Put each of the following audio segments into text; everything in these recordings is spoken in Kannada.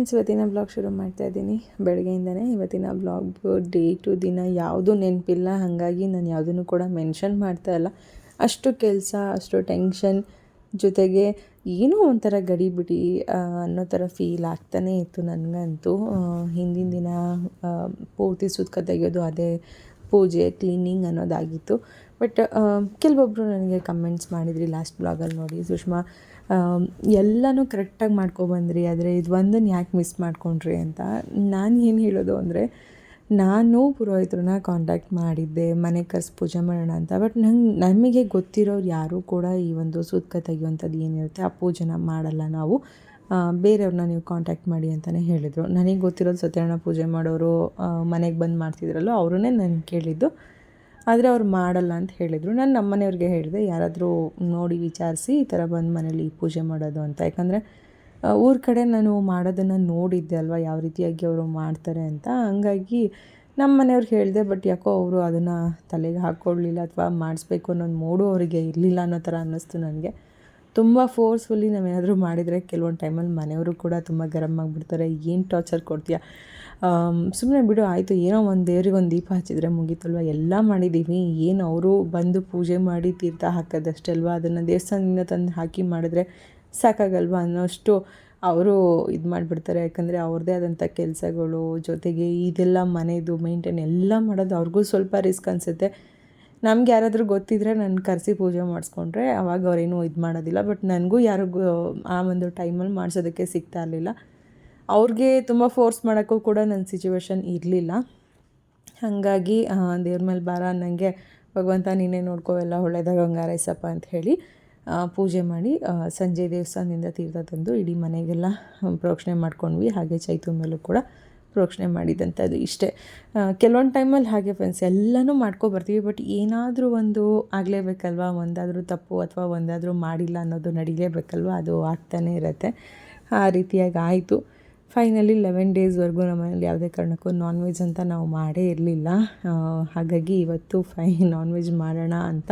ಫ್ರೆಂಡ್ಸ್ ಇವತ್ತಿನ ಬ್ಲಾಗ್ ಶುರು ಮಾಡ್ತಾ ಇದ್ದೀನಿ. ಬೆಳಗ್ಗೆಯಿಂದನೇ ಇವತ್ತಿನ ಬ್ಲಾಗ್ ಡೇ ಟು ದಿನ ಯಾವುದೂ ನೆನಪಿಲ್ಲ. ಹಾಗಾಗಿ ನಾನು ಯಾವುದನ್ನು ಕೂಡ ಮೆನ್ಷನ್ ಮಾಡ್ತಾ ಇಲ್ಲ. ಅಷ್ಟು ಕೆಲಸ, ಅಷ್ಟು ಟೆನ್ಷನ್ ಜೊತೆಗೆ ಏನೋ ಒಂಥರ ಗಡಿಬಿಡಿ ಬಿಡಿ ಅನ್ನೋ ಥರ ಫೀಲ್ ಆಗ್ತಾನೇ ಇತ್ತು ನನಗಂತೂ. ಹಿಂದಿನ ದಿನ ಪೂರ್ತಿ ಸುತ್ಕ ತೆಗೆಯೋದು ಅದೇ ಪೂಜೆ ಕ್ಲೀನಿಂಗ್ ಅನ್ನೋದಾಗಿತ್ತು. ಬಟ್ ಕೆಲವೊಬ್ಬರು ನನಗೆ ಕಮೆಂಟ್ಸ್ ಮಾಡಿದ್ರಿ ಲಾಸ್ಟ್ ಬ್ಲಾಗಲ್ಲಿ ನೋಡಿ. ಸುಷ್ಮಾ ಎಲ್ಲನೂ ಕರೆಕ್ಟಾಗಿ ಮಾಡ್ಕೊಬಂದ್ರಿ, ಆದರೆ ಇದು ಒಂದನ್ನು ಯಾಕೆ ಮಿಸ್ ಮಾಡ್ಕೊಂಡ್ರಿ ಅಂತ ನಾನು ಏನು ಹೇಳೋದು ಅಂದರೆ, ನಾನು ಪುರೋಹಿತರನ್ನ ಕಾಂಟ್ಯಾಕ್ಟ್ ಮಾಡಿದ್ದೆ, ಮನೆ ಕರ್ಸಿ ಪೂಜೆ ಮಾಡೋಣ ಅಂತ ಬಟ್ ನಂಗೆ, ನಮಗೆ ಗೊತ್ತಿರೋರು ಯಾರೂ ಕೂಡ ಈ ಒಂದು ಸೂತ್ಕ ತೆಗೆಯುವಂಥದ್ದು ಏನಿರುತ್ತೆ, ಆ ಪೂಜೆನ ಮಾಡಲ್ಲ ನಾವು. ಬೇರೆಯವ್ರನ್ನ ನೀವು ಕಾಂಟ್ಯಾಕ್ಟ್ ಮಾಡಿ ಅಂತಲೇ ಹೇಳಿದರು. ನನಗೆ ಗೊತ್ತಿರೋದು ಸತ್ಯನಾರಾಯಣ ಪೂಜೆ ಮಾಡೋರು ಮನೆಗೆ ಬಂದು ಮಾಡ್ತಿದ್ರಲ್ಲೋ, ಅವರನ್ನೇ ನಾನು ಕೇಳಿದ್ದು. ಆದರೆ ಅವ್ರು ಮಾಡಲ್ಲ ಅಂತ ಹೇಳಿದರು. ನಾನು ನಮ್ಮ ಮನೆಯವ್ರಿಗೆ ಹೇಳಿದೆ, ಯಾರಾದರೂ ನೋಡಿ ವಿಚಾರಿಸಿ ಈ ಥರ ಬಂದು ಮನೇಲಿ ಪೂಜೆ ಮಾಡೋದು ಅಂತ. ಯಾಕಂದರೆ ಊರ ಕಡೆ ನಾನು ಮಾಡೋದನ್ನು ನೋಡಿದ್ದೆ ಅಲ್ವಾ, ಯಾವ ರೀತಿಯಾಗಿ ಅವರು ಮಾಡ್ತಾರೆ ಅಂತ. ಹಂಗಾಗಿ ನಮ್ಮ ಮನೆಯವ್ರಿಗೆ ಹೇಳಿದೆ, ಬಟ್ ಯಾಕೋ ಅವರು ಅದನ್ನು ತಲೆಗೆ ಹಾಕ್ಕೊಳ್ಳಿಲ್ಲ ಅಥವಾ ಮಾಡಿಸ್ಬೇಕು ಅನ್ನೋ ಒಂದು ಮೂಡು ಅವರಿಗೆ ಇರಲಿಲ್ಲ ಅನ್ನೋ ಥರ ಅನ್ನಿಸ್ತು ನನಗೆ. ತುಂಬ ಫೋರ್ಸ್ಫುಲ್ಲಿ ನಾವೇನಾದರೂ ಮಾಡಿದರೆ, ಕೆಲವೊಂದು ಟೈಮಲ್ಲಿ ಮನೆಯವರು ಕೂಡ ತುಂಬ ಗರಮ್ ಆಗಿಬಿಡ್ತಾರೆ. ಏನು ಟಾರ್ಚರ್ ಕೊಡ್ತೀಯ? ಸುಮ್ಮನೆ ಬಿಡು, ಆಯಿತು, ಏನೋ ಒಂದು ದೇವ್ರಿಗೆ ಒಂದು ದೀಪ ಹಚ್ಚಿದ್ರೆ ಮುಗೀತಲ್ವ? ಎಲ್ಲ ಮಾಡಿದ್ದೀವಿ ಏನು ಅವರು ಬಂದು ಪೂಜೆ ಮಾಡಿ ತೀರ್ಥ ಹಾಕೋದಷ್ಟಲ್ವಾ? ಅದನ್ನು ದೇವಸ್ಥಾನದಿಂದ ತಂದು ಹಾಕಿ ಮಾಡಿದ್ರೆ ಸಾಕಾಗಲ್ವಾ ಅನ್ನೋಷ್ಟು ಅವರು ಇದು ಮಾಡಿಬಿಡ್ತಾರೆ. ಯಾಕಂದರೆ ಅವ್ರದ್ದೇ ಆದಂಥ ಕೆಲಸಗಳು, ಜೊತೆಗೆ ಇದೆಲ್ಲ ಮನೆಯದು ಮೇಂಟೈನ್ ಎಲ್ಲ ಮಾಡೋದು ಅವ್ರಿಗೂ ಸ್ವಲ್ಪ ರಿಸ್ಕ್ ಅನಿಸುತ್ತೆ. ನಮ್ಗೆ ಯಾರಾದರೂ ಗೊತ್ತಿದ್ದರೆ ನಾನು ಕರೆಸಿ ಪೂಜೆ ಮಾಡಿಸ್ಕೊಂಡ್ರೆ ಅವಾಗ ಅವರೇನು ಇದು ಮಾಡೋದಿಲ್ಲ. ಬಟ್ ನನಗೂ ಯಾರಿಗೂ ಆ ಒಂದು ಟೈಮಲ್ಲಿ ಮಾಡಿಸೋದಕ್ಕೆ ಸಿಗ್ತಾ ಇರಲಿಲ್ಲ. ಅವ್ರಿಗೆ ತುಂಬ ಫೋರ್ಸ್ ಮಾಡೋಕ್ಕೂ ಕೂಡ ನನ್ನ ಸಿಚುವೇಶನ್ ಇರಲಿಲ್ಲ. ಹಾಗಾಗಿ ದೇವ್ರ ಮೇಲೆ ಭಾರ ನನಗೆ ಭಗವಂತ ನೀನೇ ನೋಡ್ಕೋ, ಎಲ್ಲ ಒಳ್ಳೇದಾಗ ಹಂಗಾರೈಸಪ್ಪ ಅಂತ ಹೇಳಿ ಪೂಜೆ ಮಾಡಿ ಸಂಜೆ ದೇವಸ್ಥಾನದಿಂದ ತೀರ್ಥ ತಂದು ಇಡೀ ಮನೆಗೆಲ್ಲ ಪ್ರೋಕ್ಷಣೆ ಮಾಡ್ಕೊಂಡ್ವಿ. ಹಾಗೆ ಚೈತು ಮೇಲೂ ಕೂಡ ಪ್ರೋಕ್ಷಣೆ ಮಾಡಿದಂಥದ್ದು ಇಷ್ಟೇ. ಕೆಲವೊಂದು ಟೈಮಲ್ಲಿ ಹಾಗೆ ಫ್ರೆಂಡ್ಸ್ ಎಲ್ಲನೂ ಮಾಡ್ಕೊಬರ್ತೀವಿ ಬಟ್ ಏನಾದರೂ ಒಂದು ಆಗಲೇಬೇಕಲ್ವ? ಒಂದಾದರೂ ತಪ್ಪು ಅಥವಾ ಒಂದಾದರೂ ಮಾಡಿಲ್ಲ ಅನ್ನೋದು ನಡಿಲೇಬೇಕಲ್ವ? ಅದು ಆಗ್ತಾನೇ ಇರುತ್ತೆ. ಆ ರೀತಿಯಾಗಿ ಆಯಿತು. ಫೈನಲಿ ಲೆವೆನ್ ಡೇಸ್ವರೆಗೂ ನಮ್ಮ ಮನೇಲಿ ಯಾವುದೇ ಕಾರಣಕ್ಕೂ ನಾನ್ ವೆಜ್ ಅಂತ ನಾವು ಮಾಡೇ ಇರಲಿಲ್ಲ. ಹಾಗಾಗಿ ಇವತ್ತು ಫೈ ನಾನ್ ವೆಜ್ ಮಾಡೋಣ ಅಂತ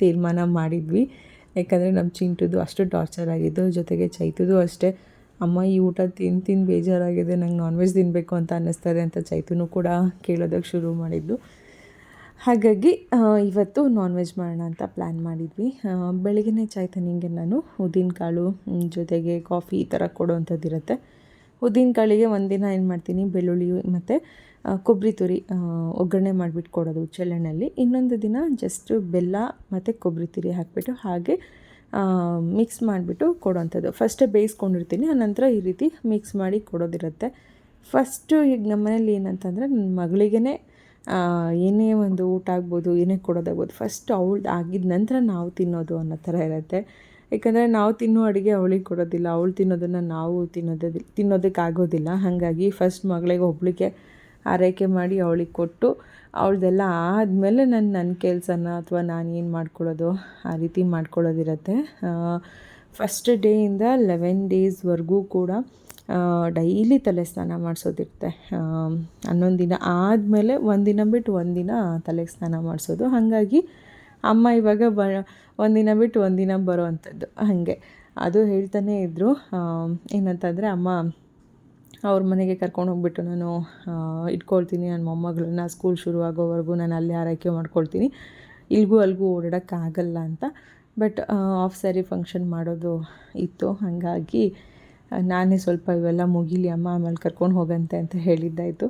ತೀರ್ಮಾನ ಮಾಡಿದ್ವಿ. ಯಾಕಂದರೆ ನಮ್ಮ ಚಿಂಟುದು ಅಷ್ಟು ಟಾರ್ಚರ್ ಆಗಿದ್ದು, ಜೊತೆಗೆ ಚೈತುದು ಅಷ್ಟೇ. ಅಮ್ಮ, ಈ ಊಟ ತಿಂದು ತಿಂದು ಬೇಜಾರಾಗಿದೆ, ನಂಗೆ ನಾನ್ ವೆಜ್ ತಿನ್ನಬೇಕು ಅಂತ ಅನ್ನಿಸ್ತಾರೆ ಅಂತ ಚೈತುನೂ ಕೂಡ ಕೇಳೋದಕ್ಕೆ ಶುರು ಮಾಡಿದ್ದು. ಹಾಗಾಗಿ ಇವತ್ತು ನಾನ್ ವೆಜ್ ಮಾಡೋಣ ಅಂತ ಪ್ಲ್ಯಾನ್ ಮಾಡಿದ್ವಿ. ಬೆಳಗ್ಗೆ ಚೈತನ್ಯಂಗೆ ನಾನು ಉದ್ದಿನಕಾಳು ಜೊತೆಗೆ ಕಾಫಿ ಈ ಥರ ಕೊಡೋವಂಥದ್ದು ಇರುತ್ತೆ ಉದ್ದಿನಕಾಳಿಗೆ ಒಂದಿನ ಏನು ಮಾಡ್ತೀನಿ? ಬೆಳ್ಳುಳ್ಳಿ ಮತ್ತು ಕೊಬ್ಬರಿ ತುರಿ ಒಗ್ಗರಣೆ ಮಾಡಿಬಿಟ್ಟು ಕೊಡೋದು ಚೆಳ್ಳೆಣ್ಣೆಯಲ್ಲಿ ಇನ್ನೊಂದು ದಿನ ಜಸ್ಟ್ ಬೆಲ್ಲ ಮತ್ತು ಕೊಬ್ಬರಿ ತುರಿ ಹಾಕಿಬಿಟ್ಟು ಹಾಗೆ ಮಿಕ್ಸ್ ಮಾಡಿಬಿಟ್ಟು ಕೊಡೋವಂಥದ್ದು ಫಸ್ಟೇ ಬೇಯಿಸ್ಕೊಂಡಿರ್ತೀನಿ ಆನಂತರ ಈ ರೀತಿ ಮಿಕ್ಸ್ ಮಾಡಿ ಕೊಡೋದಿರುತ್ತೆ. ಫಸ್ಟು ಈಗ ನಮ್ಮ ಮನೇಲಿ ಏನಂತಂದರೆ ನನ್ನ ಮಗಳಿಗೇ ಏನೇ ಒಂದು ಊಟ ಆಗ್ಬೋದು, ಏನೇ ಕೊಡೋದಾಗ್ಬೋದು ಫಸ್ಟ್ ಅವಳು ಆಗಿದ ನಂತರ ನಾವು ತಿನ್ನೋದು ಅನ್ನೋ ಥರ ಇರುತ್ತೆ. ಯಾಕಂದರೆ ನಾವು ತಿನ್ನೋ ಅಡುಗೆ ಅವಳಿಗೆ ಕೊಡೋದಿಲ್ಲ, ಅವಳು ತಿನ್ನೋದನ್ನು ನಾವು ತಿನ್ನೋದೇ ತಿನ್ನೋದಕ್ಕೆ ಆಗೋದಿಲ್ಲ ಹಾಗಾಗಿ ಫಸ್ಟ್ ಮಗಳಿಗೆ ಒಬ್ಳಿಗೆ ಆರೈಕೆ ಮಾಡಿ ಅವಳಿಗೆ ಕೊಟ್ಟು, ಅವಳದೆಲ್ಲ ಆದಮೇಲೆ ನಾನು ನನ್ನ ಕೆಲಸನ ಅಥವಾ ನಾನು ಏನು ಮಾಡ್ಕೊಳ್ಳೋದು, ಆ ರೀತಿ ಮಾಡ್ಕೊಳ್ಳೋದಿರತ್ತೆ. ಫಸ್ಟ್ ಡೇಯಿಂದ ಲೆವೆನ್ ಡೇಸ್ವರೆಗೂ ಕೂಡ ಡೈಲಿ ತಲೆ ಸ್ನಾನ ಮಾಡಿಸೋದಿರುತ್ತೆ. ಹನ್ನೊಂದು ದಿನ ಆದಮೇಲೆ ಒಂದಿನ ಬಿಟ್ಟು ಒಂದಿನ ತಲೆಗೆ ಸ್ನಾನ ಮಾಡಿಸೋದು. ಹಾಗಾಗಿ ಅಮ್ಮ ಇವಾಗ ಬ, ಒಂದಿನ ಬಿಟ್ಟು ಒಂದಿನ ಬರೋ ಅಂಥದ್ದು ಹಾಗೆ. ಅದು ಹೇಳ್ತಾನೇ ಇದ್ದರು ಏನಂತಂದರೆ, ಅಮ್ಮ, ಅವ್ರ ಮನೆಗೆ ಕರ್ಕೊಂಡು ಹೋಗ್ಬಿಟ್ಟು ನಾನು ಇಟ್ಕೊಳ್ತೀನಿ. ನನ್ನ ಮೊಮ್ಮಗಳನ್ನ ಸ್ಕೂಲ್ ಶುರು ಆಗೋವರೆಗೂ ನಾನು ಅಲ್ಲೇ ಆರೈಕೆ ಮಾಡ್ಕೊಳ್ತೀನಿ. ಇಲ್ಗೂ ಅಲ್ಗೂ ಓಡಾಡೋಕ್ಕಾಗಲ್ಲ ಅಂತ. ಬಟ್ ಆಫ್ ಸ್ಯಾರಿ ಫಂಕ್ಷನ್ ಮಾಡೋದು ಇತ್ತು. ಹಾಗಾಗಿ, ನಾನೇ ಸ್ವಲ್ಪ ಇವೆಲ್ಲ ಮುಗಿಲಿ, ಅಮ್ಮ ಆಮೇಲೆ ಕರ್ಕೊಂಡು ಹೋಗಂತೆ ಅಂತ ಹೇಳಿದ್ದಾಯಿತು.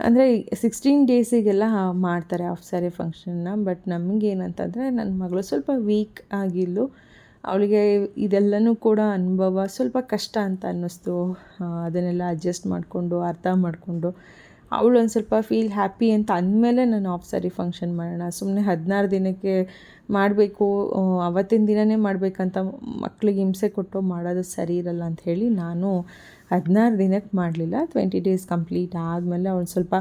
ಅಂದರೆ ಸಿಕ್ಸ್ಟೀನ್ ಡೇಸಿಗೆಲ್ಲ ಮಾಡ್ತಾರೆ ಆಫ್ ಸ್ಯಾರಿ ಫಂಕ್ಷನ್ನ ಬಟ್ ನಮಗೇನಂತಂದರೆ ನನ್ನ ಮಗಳು ಸ್ವಲ್ಪ ವೀಕ್ ಆಗಿದ್ಲು. ಅವಳಿಗೆ ಇದೆಲ್ಲನೂ ಕೂಡ ಅನುಭವ, ಸ್ವಲ್ಪ ಕಷ್ಟ ಅಂತ ಅನ್ನಿಸ್ತು. ಅದನ್ನೆಲ್ಲ ಅಡ್ಜಸ್ಟ್ ಮಾಡಿಕೊಂಡು, ಅರ್ಥ ಮಾಡಿಕೊಂಡು ಅವಳು ಒಂದು ಸ್ವಲ್ಪ ಫೀಲ್ ಹ್ಯಾಪಿ ಅಂತ ಅಂದಮೇಲೆ ನಾನು ಆಫ್ ಸ್ಯಾರಿ ಫಂಕ್ಷನ್ ಮಾಡೋಣ. ಸುಮ್ಮನೆ ಹದಿನಾರು ದಿನಕ್ಕೆ ಮಾಡಬೇಕು ಅವತ್ತಿನ ದಿನವೇ ಮಾಡಬೇಕಂತ ಮಕ್ಳಿಗೆ ಹಿಂಸೆ ಕೊಟ್ಟು ಮಾಡೋದು ಸರಿ ಇರಲ್ಲ ಅಂತ ಹೇಳಿ ನಾನು ಹದಿನಾರು ದಿನಕ್ಕೆ ಮಾಡಲಿಲ್ಲ ಟ್ವೆಂಟಿ ಡೇಸ್ ಕಂಪ್ಲೀಟ್ ಆದಮೇಲೆ ಒಂದು ಸ್ವಲ್ಪ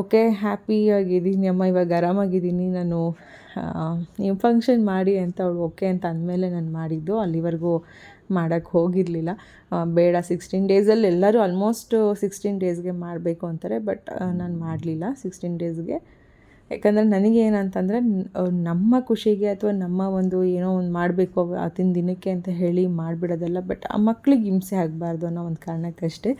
ಓಕೆ ಹ್ಯಾಪಿಯಾಗಿದ್ದೀನಿ ಅಮ್ಮ, ಇವಾಗ ಆರಾಮಾಗಿದ್ದೀನಿ, ನಾನು ನೀವು ಫಂಕ್ಷನ್ ಮಾಡಿ ಅಂತ ಅವಳು ಓಕೆ ಅಂತ ಅಂದಮೇಲೆ ನಾನು ಮಾಡಿದ್ದು, ಅಲ್ಲಿವರೆಗೂ ಮಾಡೋಕ್ಕೆ ಹೋಗಿರಲಿಲ್ಲ. ಬೇಡ ಸಿಕ್ಸ್ಟೀನ್ ಡೇಸಲ್ಲಿ ಎಲ್ಲರೂ ಆಲ್ಮೋಸ್ಟ್ ಸಿಕ್ಸ್ಟೀನ್ ಡೇಸ್ಗೆ ಮಾಡಬೇಕು ಅಂತಾರೆ ಬಟ್ ನಾನು ಮಾಡಲಿಲ್ಲ ಸಿಕ್ಸ್ಟೀನ್ ಡೇಸ್ಗೆ ಯಾಕಂದರೆ ನನಗೆ ಏನಂತಂದರೆ ನಮ್ಮ ಖುಷಿಗೆ ಅಥವಾ ನಮ್ಮ ಒಂದು ಏನೋ ಒಂದು ಮಾಡಬೇಕು ಆತಿನ ದಿನಕ್ಕೆ ಅಂತ ಹೇಳಿ ಮಾಡಿಬಿಡೋದಲ್ಲ, ಬಟ್ ಆ ಮಕ್ಳಿಗೆ ಹಿಂಸೆ ಆಗಬಾರ್ದು ಅನ್ನೋ ಒಂದು ಕಾರಣಕ್ಕಷ್ಟೇ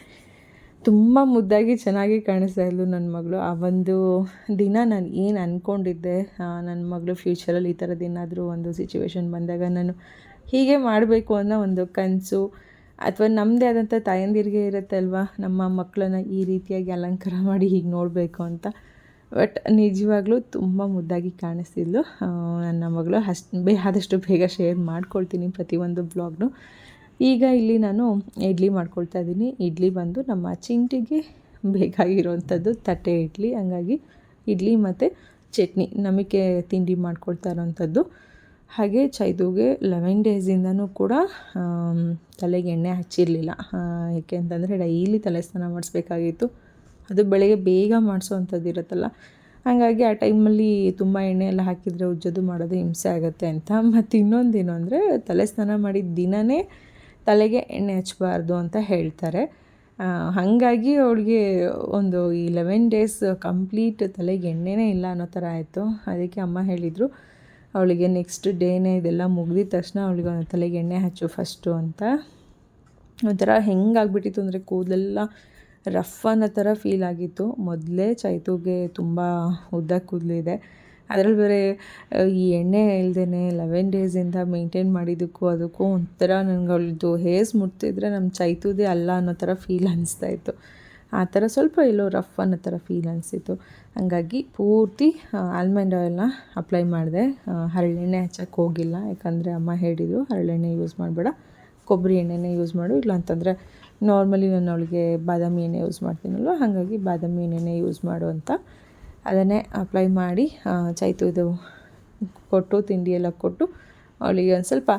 ತುಂಬ ಮುದ್ದಾಗಿ ಚೆನ್ನಾಗಿ ಕಾಣಿಸ್ತಾ ಇದ್ಲು ನನ್ನ ಮಗಳು. ಆ ಒಂದು ದಿನ ನಾನು ಏನು ಅಂದ್ಕೊಂಡಿದ್ದೆ ನನ್ನ ಮಗಳು ಫ್ಯೂಚರಲ್ಲಿ ಈ ಥರದ್ದು ಏನಾದರೂ ಒಂದು ಸಿಚುವೇಶನ್ ಬಂದಾಗ ನಾನು ಹೀಗೆ ಮಾಡಬೇಕು ಅನ್ನೋ ಒಂದು ಕನಸು, ಅಥವಾ ನಮ್ಮದೇ ಆದಂಥ ತಾಯಂದಿರಿಗೆ ಇರುತ್ತಲ್ವ, ನಮ್ಮ ಮಕ್ಕಳನ್ನ ಈ ರೀತಿಯಾಗಿ ಅಲಂಕಾರ ಮಾಡಿ ಹೀಗೆ ನೋಡಬೇಕು ಅಂತ. ಬಟ್ ನಿಜವಾಗ್ಲೂ ತುಂಬ ಮುದ್ದಾಗಿ ಕಾಣಿಸ್ತಿದ್ಲು. ನನ್ನ ಮಗಳು ಅಷ್ಟು ಬೇ ಆದಷ್ಟು ಬೇಗ ಶೇರ್ ಮಾಡ್ಕೊಳ್ತೀನಿ ಪ್ರತಿಯೊಂದು ಬ್ಲಾಗ್ನು. ಈಗ ಇಲ್ಲಿ ನಾನು ಇಡ್ಲಿ ಮಾಡ್ಕೊಳ್ತಾ ಇದ್ದೀನಿ. ಇಡ್ಲಿ ಬಂದು ನಮ್ಮ ಚಿಂಟಿಗೆ ಬೇಕಾಗಿರೋವಂಥದ್ದು ತಟ್ಟೆ ಇಡ್ಲಿ, ಹಂಗಾಗಿ ಇಡ್ಲಿ ಮತ್ತು ಚಟ್ನಿ ನಮಗೆ ತಿಂಡಿ ಮಾಡ್ಕೊಳ್ತಾ ಇರೋವಂಥದ್ದು ಹಾಗೆ ಚೈದುಗೆ ಲೆವೆನ್ ಡೇಸಿಂದನೂ ಕೂಡ ತಲೆಗೆ ಎಣ್ಣೆ ಹಚ್ಚಿರಲಿಲ್ಲ. ಯಾಕೆ ಅಂತಂದರೆ ಡೈಲಿ ತಲೆ ಸ್ನಾನ ಮಾಡಿಸ್ಬೇಕಾಗಿತ್ತು. ಅದು ಬೆಳಗ್ಗೆ ಬೇಗ ಮಾಡಿಸೋವಂಥದ್ದು ಇರುತ್ತಲ್ಲ. ಹಾಗಾಗಿ ಆ ಟೈಮಲ್ಲಿ ತುಂಬ ಎಣ್ಣೆ ಎಲ್ಲ ಹಾಕಿದರೆ ಉಜ್ಜೋದು ಮಾಡೋದು ಹಿಂಸೆ ಆಗುತ್ತೆ ಅಂತ. ಮತ್ತು ಇನ್ನೊಂದೇನು ಅಂದರೆ ತಲೆ ಸ್ನಾನ ಮಾಡಿದ ದಿನವೇ ತಲೆಗೆ ಎಣ್ಣೆ ಹಚ್ಚಬಾರ್ದು ಅಂತ ಹೇಳ್ತಾರೆ. ಹಾಗಾಗಿ ಅವಳಿಗೆ ಒಂದು ಈ ಲೆವೆನ್ ಡೇಸ್ ಕಂಪ್ಲೀಟ್ ತಲೆಗೆ ಎಣ್ಣೆನೇ ಇಲ್ಲ ಅನ್ನೋ ಥರ ಆಯಿತು. ಅದಕ್ಕೆ ಅಮ್ಮ ಹೇಳಿದರು, ಅವಳಿಗೆ ನೆಕ್ಸ್ಟ್ ಡೇನೇ ಇದೆಲ್ಲ ಮುಗಿದ ತಕ್ಷಣ ಅವಳಿಗೆ ಒಂದು ತಲೆಗೆ ಎಣ್ಣೆ ಹಚ್ಚು ಫಸ್ಟು ಅಂತ. ಒಂಥರ ಹೆಂಗಾಗ್ಬಿಟ್ಟಿತ್ತು ಅಂದರೆ ಕೂದಲೆಲ್ಲ ರಫ್ ಅನ್ನೋ ಥರ ಫೀಲ್ ಆಗಿತ್ತು. ಮೊದಲೇ ಚೈತುಗೆ ತುಂಬ ಉದ್ದ ಕೂದಲಿದೆ ಅದ್ರಲ್ಲಿ ಬೇರೆ ಈ ಎಣ್ಣೆ ಇಲ್ದೇ ಲೆವೆನ್ ಡೇಸಿಂದ ಮೇಂಟೈನ್ ಮಾಡಿದ್ದಕ್ಕೂ ಅದಕ್ಕೂ ಒಂಥರ ನನಗೆ ಅವಳದು ಹೇರ್ಸ್ ಮುಟ್ತಿದ್ರೆ ನಮ್ಮ ಚೈತುದೇ ಅಲ್ಲ ಅನ್ನೋ ಥರ ಫೀಲ್ ಅನಿಸ್ತಾ ಇತ್ತು. ಆ ಥರ ಸ್ವಲ್ಪ ಎಲ್ಲೋ ರಫ್ ಅನ್ನೋ ಥರ ಫೀಲ್ ಅನಿಸಿತ್ತು. ಹಾಗಾಗಿ ಪೂರ್ತಿ ಆಲ್ಮಂಡ್ ಆಯಿಲ್ನ ಅಪ್ಲೈ ಮಾಡಿದೆ. ಹರಳೆಣ್ಣೆ ಹಚ್ಚಕ್ಕೆ ಹೋಗಿಲ್ಲ. ಯಾಕಂದರೆ ಅಮ್ಮ ಹೇಳಿದರು, ಹರಳೆಣ್ಣೆ ಯೂಸ್ ಮಾಡಬೇಡ, ಕೊಬ್ಬರಿ ಎಣ್ಣೆನೇ ಯೂಸ್ ಮಾಡು. ಇಲ್ಲ ಅಂತಂದರೆ ನಾರ್ಮಲಿ ನಾನು ಅವಳಿಗೆ ಬಾದಾಮಿ ಎಣ್ಣೆ ಯೂಸ್ ಮಾಡ್ತೀನಲ್ವ? ಹಾಗಾಗಿ ಬಾದಾಮಿ ಎಣ್ಣೆನೇ ಯೂಸ್ ಮಾಡು ಅಂತ. ಅದನ್ನೇ ಅಪ್ಲೈ ಮಾಡಿ ಚೈತುದು ಕೊಟ್ಟು, ತಿಂಡಿ ಎಲ್ಲ ಕೊಟ್ಟು ಅವಳಿಗೆ ಒಂದು ಸ್ವಲ್ಪ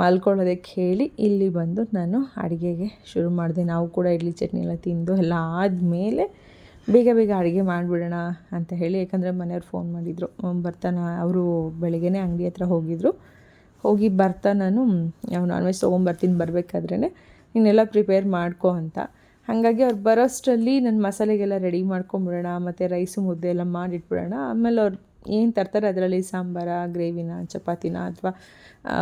ಮಲ್ಕೊಳ್ಳೋದಕ್ಕೆ ಹೇಳಿ ಇಲ್ಲಿ ಬಂದು ನಾನು ಅಡುಗೆಗೆ ಶುರು ಮಾಡಿದೆ. ನಾವು ಕೂಡ ಇಡ್ಲಿ ಚಟ್ನಿ ಎಲ್ಲ ತಿಂದು ಎಲ್ಲ ಆದಮೇಲೆ ಬೇಗ ಬೇಗ ಅಡುಗೆ ಮಾಡಿಬಿಡೋಣ ಅಂತ ಹೇಳಿ, ಯಾಕಂದರೆ ಮನೆಯವ್ರು ಫೋನ್ ಮಾಡಿದರು. ಬರ್ತಾನ? ಅವರು ಬೆಳಗ್ಗೆನೇ ಅಂಗಡಿ ಹತ್ರ ಹೋಗಿದ್ದರು ಹೋಗಿ ಬರ್ತಾ ನಾನು ನಾನ್ ವೆಜ್ ತೊಗೊಂಬರ್ತೀನಿ ಬರಬೇಕಾದ್ರೇ ಇನ್ನೆಲ್ಲ ಪ್ರಿಪೇರ್ ಮಾಡ್ಕೊ ಅಂತ. ಹಾಗಾಗಿ ಅವ್ರು ಬರೋಷ್ಟರಲ್ಲಿ ನನ್ನ ಮಸಾಲೆಗೆಲ್ಲ ರೆಡಿ ಮಾಡ್ಕೊಂಬಿಡೋಣ, ಮತ್ತು ರೈಸು ಮುದ್ದೆ ಎಲ್ಲ ಮಾಡಿಟ್ಬಿಡೋಣ. ಆಮೇಲೆ ಅವ್ರು ಏನು ತರ್ತಾರೆ ಅದರಲ್ಲಿ? ಸಾಂಬಾರ ಗ್ರೇವಿನ ಚಪಾತಿನ ಅಥವಾ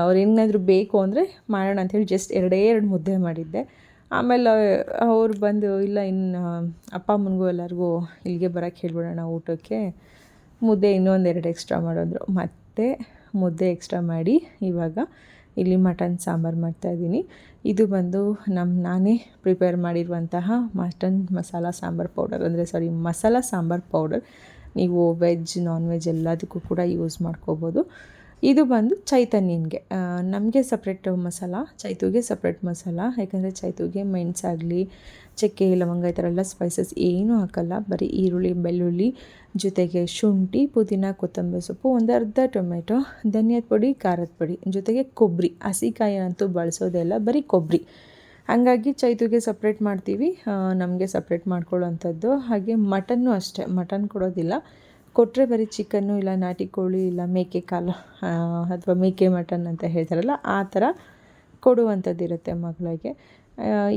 ಅವ್ರು ಏನಾದರೂ ಬೇಕು ಅಂದರೆ ಮಾಡೋಣ ಅಂಥೇಳಿ ಜಸ್ಟ್ ಎರಡೇ ಎರಡು ಮುದ್ದೆ ಮಾಡಿದ್ದೆ. ಆಮೇಲೆ ಅವ್ರು ಬಂದು, ಇಲ್ಲ ಇನ್ನು ಅಪ್ಪ, ಅಮ್ಮನಿಗೂ ಎಲ್ಲರಿಗೂ ಇಲ್ಲಿಗೆ ಬರೋಕ್ಕೆ ಹೇಳ್ಬಿಡೋಣ ಊಟಕ್ಕೆ. ಮುದ್ದೆ ಇನ್ನೊಂದು ಎರಡು ಎಕ್ಸ್ಟ್ರಾ ಮಾಡೋದ್ರು. ಮತ್ತು ಮುದ್ದೆ ಎಕ್ಸ್ಟ್ರಾ ಮಾಡಿ ಇವಾಗ ಇಲ್ಲಿ ಮಟನ್ ಸಾಂಬಾರು ಮಾಡ್ತಾಯಿದ್ದೀನಿ ಇದು ಬಂದು ನಮ್ಮ ನಾನೇ ಪ್ರಿಪೇರ್ ಮಾಡಿರುವಂತಹ ಮಟನ್ ಮಸಾಲ ಸಾಂಬಾರು ಪೌಡರ್ ಅಂದರೆ ಸಾರಿ ಮಸಾಲ ಸಾಂಬಾರು ಪೌಡರ್ ನೀವು ವೆಜ್ ನಾನ್ ವೆಜ್ ಎಲ್ಲದಕ್ಕೂ ಕೂಡ ಯೂಸ್ ಮಾಡ್ಕೋಬೋದು. ಇದು ಬಂದು ಚೈತನ್ಯನಿಗೆ. ನಮಗೆ ಸಪ್ರೇಟ್ ಮಸಾಲ, ಚೈತುಗೆ ಸಪ್ರೇಟ್ ಮಸಾಲ. ಯಾಕಂದರೆ ಚೈತುಗೆ ಮೆಣಸಾಗಲಿ ಚಕ್ಕೆ, ಲವಂಗ ಈ ಥರ ಎಲ್ಲ ಸ್ಪೈಸಸ್ ಏನೂ ಹಾಕಲ್ಲ. ಬರೀ ಈರುಳ್ಳಿ, ಬೆಳ್ಳುಳ್ಳಿ ಜೊತೆಗೆ ಶುಂಠಿ, ಪುದೀನ, ಕೊತ್ತಂಬರಿ ಸೊಪ್ಪು, ಒಂದು ಅರ್ಧ ಟೊಮೆಟೊ, ಧನ್ಯದ ಪುಡಿ, ಖಾರದ ಪುಡಿ, ಜೊತೆಗೆ ಕೊಬ್ಬರಿ. ಹಸಿಕಾಯಿ ಅಂತೂ ಬಳಸೋದೆಲ್ಲ ಬರೀ ಕೊಬ್ಬರಿ. ಹಾಗಾಗಿ ಚೈತುಗೆ ಸಪ್ರೇಟ್ ಮಾಡ್ತೀವಿ. ನಮಗೆ ಸಪ್ರೇಟ್ ಮಾಡ್ಕೊಳ್ಳೋವಂಥದ್ದು. ಹಾಗೆ ಮಟನ್ನು ಅಷ್ಟೇ. ಮಟನ್ ಕೊಡೋದಿಲ್ಲ. ಕೊಟ್ಟರೆ ಬರೀ ಚಿಕನ್ನು ಇಲ್ಲ ನಾಟಿ ಕೋಳಿ ಇಲ್ಲ ಮೇಕೆ ಕಾಲು ಅಥವಾ ಮೇಕೆ ಮಟನ್ ಅಂತ ಹೇಳ್ತಾರಲ್ಲ, ಆ ಥರ ಕೊಡುವಂಥದ್ದು ಇರುತ್ತೆ ಮಗಳಿಗೆ.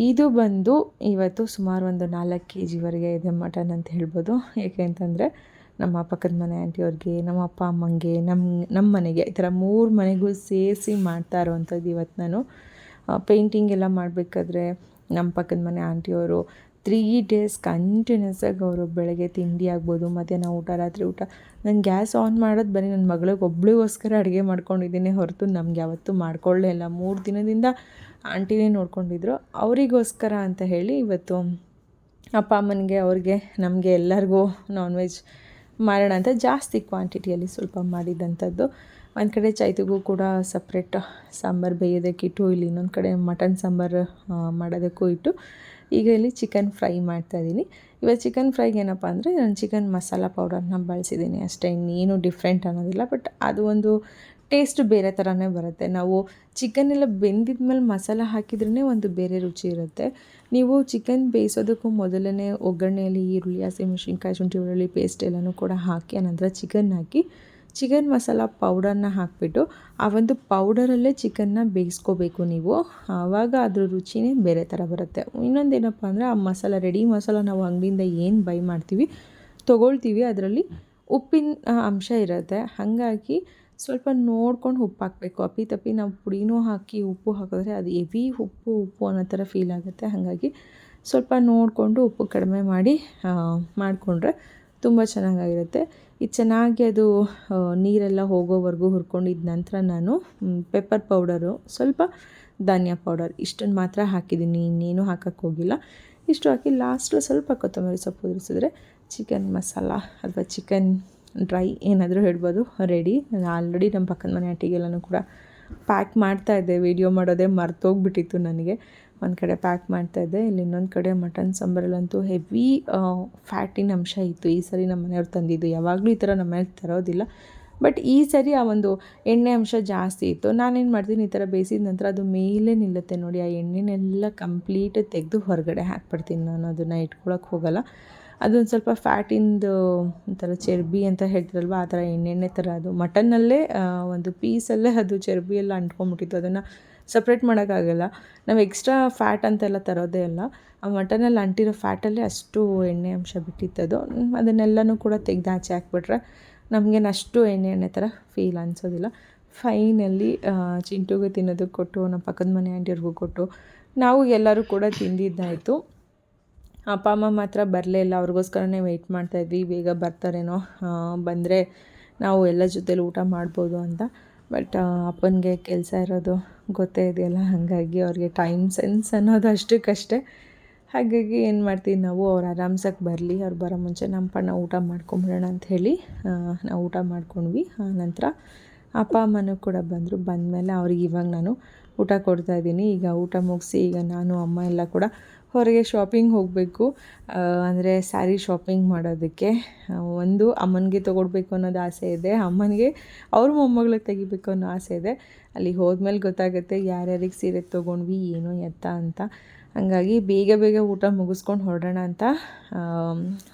ಇದು ಬಂದು ಇವತ್ತು ಸುಮಾರು ಒಂದು ನಾಲ್ಕು ಕೆ ಜಿವರೆಗೆ ಇದೆ ಮಟನ್ ಅಂತ ಹೇಳ್ಬೋದು. ಏಕೆ ಅಂತಂದರೆ ನಮ್ಮ ಪಕ್ಕದ ಮನೆ ಆಂಟಿಯವ್ರಿಗೆ, ನಮ್ಮ ಅಪ್ಪ ಅಮ್ಮಂಗೆ ನಮ್ಮ ನಮ್ಮ ಮನೆಗೆ ಈ ಥರ ಮೂರು ಮನೆಗೂ ಸೇರಿಸಿ ಮಾಡ್ತಾ ಇರುವಂಥದ್ದು ಇವತ್ತು ನಾನು. ಪೇಂಟಿಂಗ್ ಎಲ್ಲ ಮಾಡಬೇಕಾದ್ರೆ ನಮ್ಮ ಪಕ್ಕದ ಮನೆ ಆಂಟಿಯವರು ತ್ರೀ ಡೇಸ್ ಕಂಟಿನ್ಯೂಸಾಗಿ ಅವರು ಬೆಳಗ್ಗೆ ತಿಂಡಿ ಆಗ್ಬೋದು, ಮಧ್ಯಾಹ್ನ ಊಟ, ರಾತ್ರಿ ಊಟ. ನಾನು ಗ್ಯಾಸ್ ಆನ್ ಮಾಡೋದು ಬರೀ ನನ್ನ ಮಗಳಿಗೆ ಒಬ್ಬಳಿಗೋಸ್ಕರ ಅಡುಗೆ ಮಾಡ್ಕೊಂಡಿದ್ದೀನಿ ಹೊರತು ನಮ್ಗೆ ಯಾವತ್ತೂ ಮಾಡ್ಕೊಳ್ಳೇ ಇಲ್ಲ. ಮೂರು ದಿನದಿಂದ ಆಂಟಿನೇ ನೋಡ್ಕೊಂಡಿದ್ರು. ಅವರಿಗೋಸ್ಕರ ಅಂತ ಹೇಳಿ ಇವತ್ತು ಅಪ್ಪ ಅಮ್ಮನಿಗೆ, ಅವ್ರಿಗೆ, ನಮಗೆ ಎಲ್ಲರಿಗೂ ನಾನ್ ವೆಜ್ ಮಾಡೋಣ ಅಂತ ಜಾಸ್ತಿ ಕ್ವಾಂಟಿಟಿಯಲ್ಲಿ ಸ್ವಲ್ಪ ಮಾಡಿದಂಥದ್ದು. ಒಂದು ಕಡೆ ಚೈತಿಗೂ ಕೂಡ ಸಪ್ರೇಟ್ ಸಾಂಬಾರು ಬೇಯೋದಕ್ಕಿಟ್ಟು, ಇಲ್ಲಿ ಇನ್ನೊಂದು ಕಡೆ ಮಟನ್ ಸಾಂಬಾರು ಮಾಡೋದಕ್ಕೂ ಇಟ್ಟು ಈಗ ಇಲ್ಲಿ ಚಿಕನ್ ಫ್ರೈ ಮಾಡ್ತಾಯಿದ್ದೀನಿ ಇವಾಗ ಚಿಕನ್ ಫ್ರೈಗೆ ಏನಪ್ಪ ಅಂದರೆ ನಾನು ಚಿಕನ್ ಮಸಾಲ ಪೌಡರ್ನ ಬಳಸಿದ್ದೀನಿ ಅಷ್ಟೇ, ಇನ್ನೇನು ಡಿಫ್ರೆಂಟ್ ಅನ್ನೋದಿಲ್ಲ ಬಟ್ ಅದು ಒಂದು ಟೇಸ್ಟ್ ಬೇರೆ ಥರನೇ ಬರುತ್ತೆ. ನಾವು ಚಿಕನ್ ಎಲ್ಲ ಬೆಂದಿದ ಮೇಲೆ ಮಸಾಲ ಹಾಕಿದ್ರೇ ಒಂದು ಬೇರೆ ರುಚಿ ಇರುತ್ತೆ. ನೀವು ಚಿಕನ್ ಬೇಯಿಸೋದಕ್ಕೂ ಮೊದಲನೇ ಒಗ್ಗರಣೆಯಲ್ಲಿ ಈರುಳ್ಳಿ ಹಸಿಮೆಣ್ಸಿನ್ಕಾಯಿ ಶುಂಠಿ, ಬೆಳ್ಳುಳ್ಳಿ ಪೇಸ್ಟ್ ಎಲ್ಲನೂ ಕೂಡ ಹಾಕಿ, ಆನಂತರ ಚಿಕನ್ ಹಾಕಿ ಚಿಕನ್ ಮಸಾಲ ಪೌಡರ್ನ ಹಾಕಿಬಿಟ್ಟು ಆ ಒಂದು ಪೌಡರಲ್ಲೇ ಚಿಕನ್ನ ಬೇಯಿಸ್ಕೋಬೇಕು ನೀವು. ಆವಾಗ ಅದ್ರ ರುಚಿನೇ ಬೇರೆ ಥರ ಬರುತ್ತೆ. ಇನ್ನೊಂದೇನಪ್ಪ ಅಂದರೆ ಆ ಮಸಾಲ ರೆಡಿ ಮಸಾಲ ನಾವು ಅಂಗಡಿಯಿಂದ ಏನು ಬೈ ಮಾಡ್ತೀವಿ, ತೊಗೊಳ್ತೀವಿ. ಅದರಲ್ಲಿ ಉಪ್ಪಿನ ಅಂಶ ಇರುತ್ತೆ. ಹಾಗಾಗಿ ಸ್ವಲ್ಪ ನೋಡ್ಕೊಂಡು ಉಪ್ಪು ಹಾಕಬೇಕು. ಅಪ್ಪಿ ತಪ್ಪಿ ನಾವು ಪುಡಿನೂ ಹಾಕಿ ಉಪ್ಪು ಹಾಕಿದ್ರೆ ಅದು ಎವಿ ಉಪ್ಪು ಉಪ್ಪು ಅನ್ನೋ ಥರ ಫೀಲ್ ಆಗುತ್ತೆ. ಹಾಗಾಗಿ ಸ್ವಲ್ಪ ನೋಡಿಕೊಂಡು ಉಪ್ಪು ಕಡಿಮೆ ಮಾಡಿ ಮಾಡಿಕೊಂಡ್ರೆ ತುಂಬ ಚೆನ್ನಾಗಾಗಿರುತ್ತೆ. ಇದು ಚೆನ್ನಾಗಿ ಅದು ನೀರೆಲ್ಲ ಹೋಗೋವರೆಗೂ ಹುರ್ಕೊಂಡಿದ್ದ ನಂತರ ನಾನು ಪೆಪ್ಪರ್ ಪೌಡರು ಸ್ವಲ್ಪ ಧನಿಯಾ ಪೌಡರ್ ಇಷ್ಟನ್ನು ಮಾತ್ರ ಹಾಕಿದ್ದೀನಿ ಇನ್ನೇನು ಹಾಕಕ್ಕೆ ಹೋಗಿಲ್ಲ. ಇಷ್ಟು ಹಾಕಿ ಲಾಸ್ಟು ಸ್ವಲ್ಪ ಕೊತ್ತಂಬರಿ ಸೊಪ್ಪು ಉದುರಿಸಿದ್ರೆ ಚಿಕನ್ ಮಸಾಲ ಅಥವಾ ಚಿಕನ್ ಡ್ರೈ ಏನಾದರೂ ಹೇಳ್ಬೋದು ರೆಡಿ ನಾನು ಆಲ್ರೆಡಿ ನಮ್ಮ ಪಕ್ಕದ ಮನೆ ಆಂಟಿಗೆಲ್ಲನೂ ಕೂಡ ಪ್ಯಾಕ್ ಮಾಡ್ತಾಯಿದ್ದೆ ವಿಡಿಯೋ ಮಾಡೋದೇ ಮರ್ತೋಗ್ಬಿಟ್ಟಿತ್ತು ನನಗೆ. ಒಂದು ಕಡೆ ಪ್ಯಾಕ್ ಮಾಡ್ತಾಯಿದ್ದೆ ಇಲ್ಲಿ ಇನ್ನೊಂದು ಕಡೆ ಮಟನ್ ಸಾಂಬಾರಲ್ಲಂತೂ ಹೆವಿ ಫ್ಯಾಟಿನ ಅಂಶ ಇತ್ತು. ಈ ಸರಿ ನಮ್ಮ ಮನೆಯವ್ರು ತಂದಿದ್ದು. ಯಾವಾಗಲೂ ಈ ಥರ ನಮ್ಮ ಮನೇಲಿ ತರೋದಿಲ್ಲ. ಬಟ್ ಈ ಸರಿ ಆ ಒಂದು ಎಣ್ಣೆ ಅಂಶ ಜಾಸ್ತಿ ಇತ್ತು. ನಾನೇನು ಮಾಡ್ತೀನಿ, ಈ ಥರ ಬೇಯಿಸಿದ ನಂತರ ಅದು ಮೇಲೆ ನಿಲ್ಲುತ್ತೆ ನೋಡಿ. ಆ ಎಣ್ಣೆನೆಲ್ಲ ಕಂಪ್ಲೀಟ್ ತೆಗೆದು ಹೊರಗಡೆ ಹಾಕ್ಬಿಡ್ತೀನಿ ನಾನು. ಅದನ್ನು ಇಟ್ಕೊಳಕ್ಕೆ ಹೋಗಲ್ಲ. ಅದೊಂದು ಸ್ವಲ್ಪ ಫ್ಯಾಟಿಂದು ಒಂಥರ ಚರ್ಬಿ ಅಂತ ಹೇಳ್ತಿರಲ್ವ? ಆ ಥರ ಎಣ್ಣೆಣ್ಣೆ ಥರ ಅದು. ಮಟನ್ನಲ್ಲೇ ಒಂದು ಪೀಸಲ್ಲೇ ಅದು ಚರ್ಬಿ ಎಲ್ಲ ಅಂಟ್ಕೊಂಬಿಟ್ಟಿತ್ತು ಅದನ್ನು ಸಪ್ರೇಟ್ ಮಾಡೋಕ್ಕಾಗಲ್ಲ. ನಾವು ಎಕ್ಸ್ಟ್ರಾ ಫ್ಯಾಟ್ ಅಂತೆಲ್ಲ ತರೋದೇ ಇಲ್ಲ ಆ ಮಟನಲ್ಲಿ ಅಂಟಿರೋ ಫ್ಯಾಟಲ್ಲೇ ಅಷ್ಟು ಎಣ್ಣೆ ಅಂಶ ಬಿಟ್ಟಿತ್ತದು. ಅದನ್ನೆಲ್ಲನೂ ಕೂಡ ತೆಗೆದು ಆಚೆ ಹಾಕ್ಬಿಟ್ರೆ ನಮಗೇನು ಅಷ್ಟು ಎಣ್ಣೆ ಎಣ್ಣೆ ಥರ ಫೀಲ್ ಅನಿಸೋದಿಲ್ಲ. ಫೈನಲ್ಲಿ ಚಿಂಟುಗೆ ತಿನ್ನೋದಕ್ಕೆ ಕೊಟ್ಟು, ನಮ್ಮ ಪಕ್ಕದ ಮನೆ ಆಂಟಿಯವ್ರಿಗೂ ಕೊಟ್ಟು ನಾವು ಎಲ್ಲರೂ ಕೂಡ ತಿಂದಿದ್ದಾಯಿತು. ಅಪ್ಪ, ಅಮ್ಮ ಮಾತ್ರ ಬರಲೇ ಇಲ್ಲ. ಅವ್ರಿಗೋಸ್ಕರನೇ ವೆಯ್ಟ್ ಮಾಡ್ತಾಯಿದ್ವಿ ಬೇಗ ಬರ್ತಾರೇನೋ ಬಂದರೆ ನಾವು ಎಲ್ಲ ಜೊತೇಲಿ ಊಟ ಮಾಡ್ಬೋದು ಅಂತ. ಬಟ್ ಅಪ್ಪನಿಗೆ ಕೆಲಸ ಇರೋದು ಗೊತ್ತೇ ಇದೆಯಲ್ಲ, ಹಾಗಾಗಿ ಅವ್ರಿಗೆ ಟೈಮ್ ಸೆನ್ಸ್ ಅನ್ನೋದು ಅಷ್ಟಕ್ಕಷ್ಟೇ. ಹಾಗಾಗಿ ಏನು ಮಾಡ್ತೀವಿ ನಾವು, ಅವ್ರು ಆರಾಮ್ಸಕ್ಕೆ ಬರಲಿ, ಅವ್ರು ಬರೋ ಮುಂಚೆ ನಮ್ಮ ಪಣ್ಣ ಊಟ ಮಾಡ್ಕೊಂಬಿಡೋಣ ಹೇಳಿ ನಾವು ಊಟ ಮಾಡ್ಕೊಂಡ್ವಿ. ಆ ನಂತರ ಅಪ್ಪ, ಅಮ್ಮನೂ ಕೂಡ ಬಂದರು. ಬಂದಮೇಲೆ ಅವ್ರಿಗೆ ಇವಾಗ ನಾನು ಊಟ ಕೊಡ್ತಾಯಿದ್ದೀನಿ ಈಗ ಊಟ ಮುಗಿಸಿ, ಈಗ ನಾನು, ಅಮ್ಮ ಎಲ್ಲ ಕೂಡ ಹೊರಗೆ ಶಾಪಿಂಗ್ ಹೋಗಬೇಕು. ಅಂದರೆ ಸ್ಯಾರಿ ಶಾಪಿಂಗ್ ಮಾಡೋದಕ್ಕೆ. ಒಂದು ಅಮ್ಮನಿಗೆ ತೊಗೊಡ್ಬೇಕು ಅನ್ನೋದು ಆಸೆ ಇದೆ. ಅಮ್ಮನಿಗೆ ಅವ್ರ ಮೊಮ್ಮಗಳಿಗೆ ತೆಗಿಬೇಕು ಅನ್ನೋ ಆಸೆ ಇದೆ. ಅಲ್ಲಿಗೆ ಹೋದ್ಮೇಲೆ ಗೊತ್ತಾಗುತ್ತೆ ಯಾರ್ಯಾರಿಗೆ ಸೀರೆ ತೊಗೊಂಡ್ವಿ, ಏನು ಎತ್ತ ಅಂತ. ಹಂಗಾಗಿ ಬೇಗ ಬೇಗ ಊಟ ಮುಗಿಸ್ಕೊಂಡು ಹೊರಡೋಣ ಅಂತ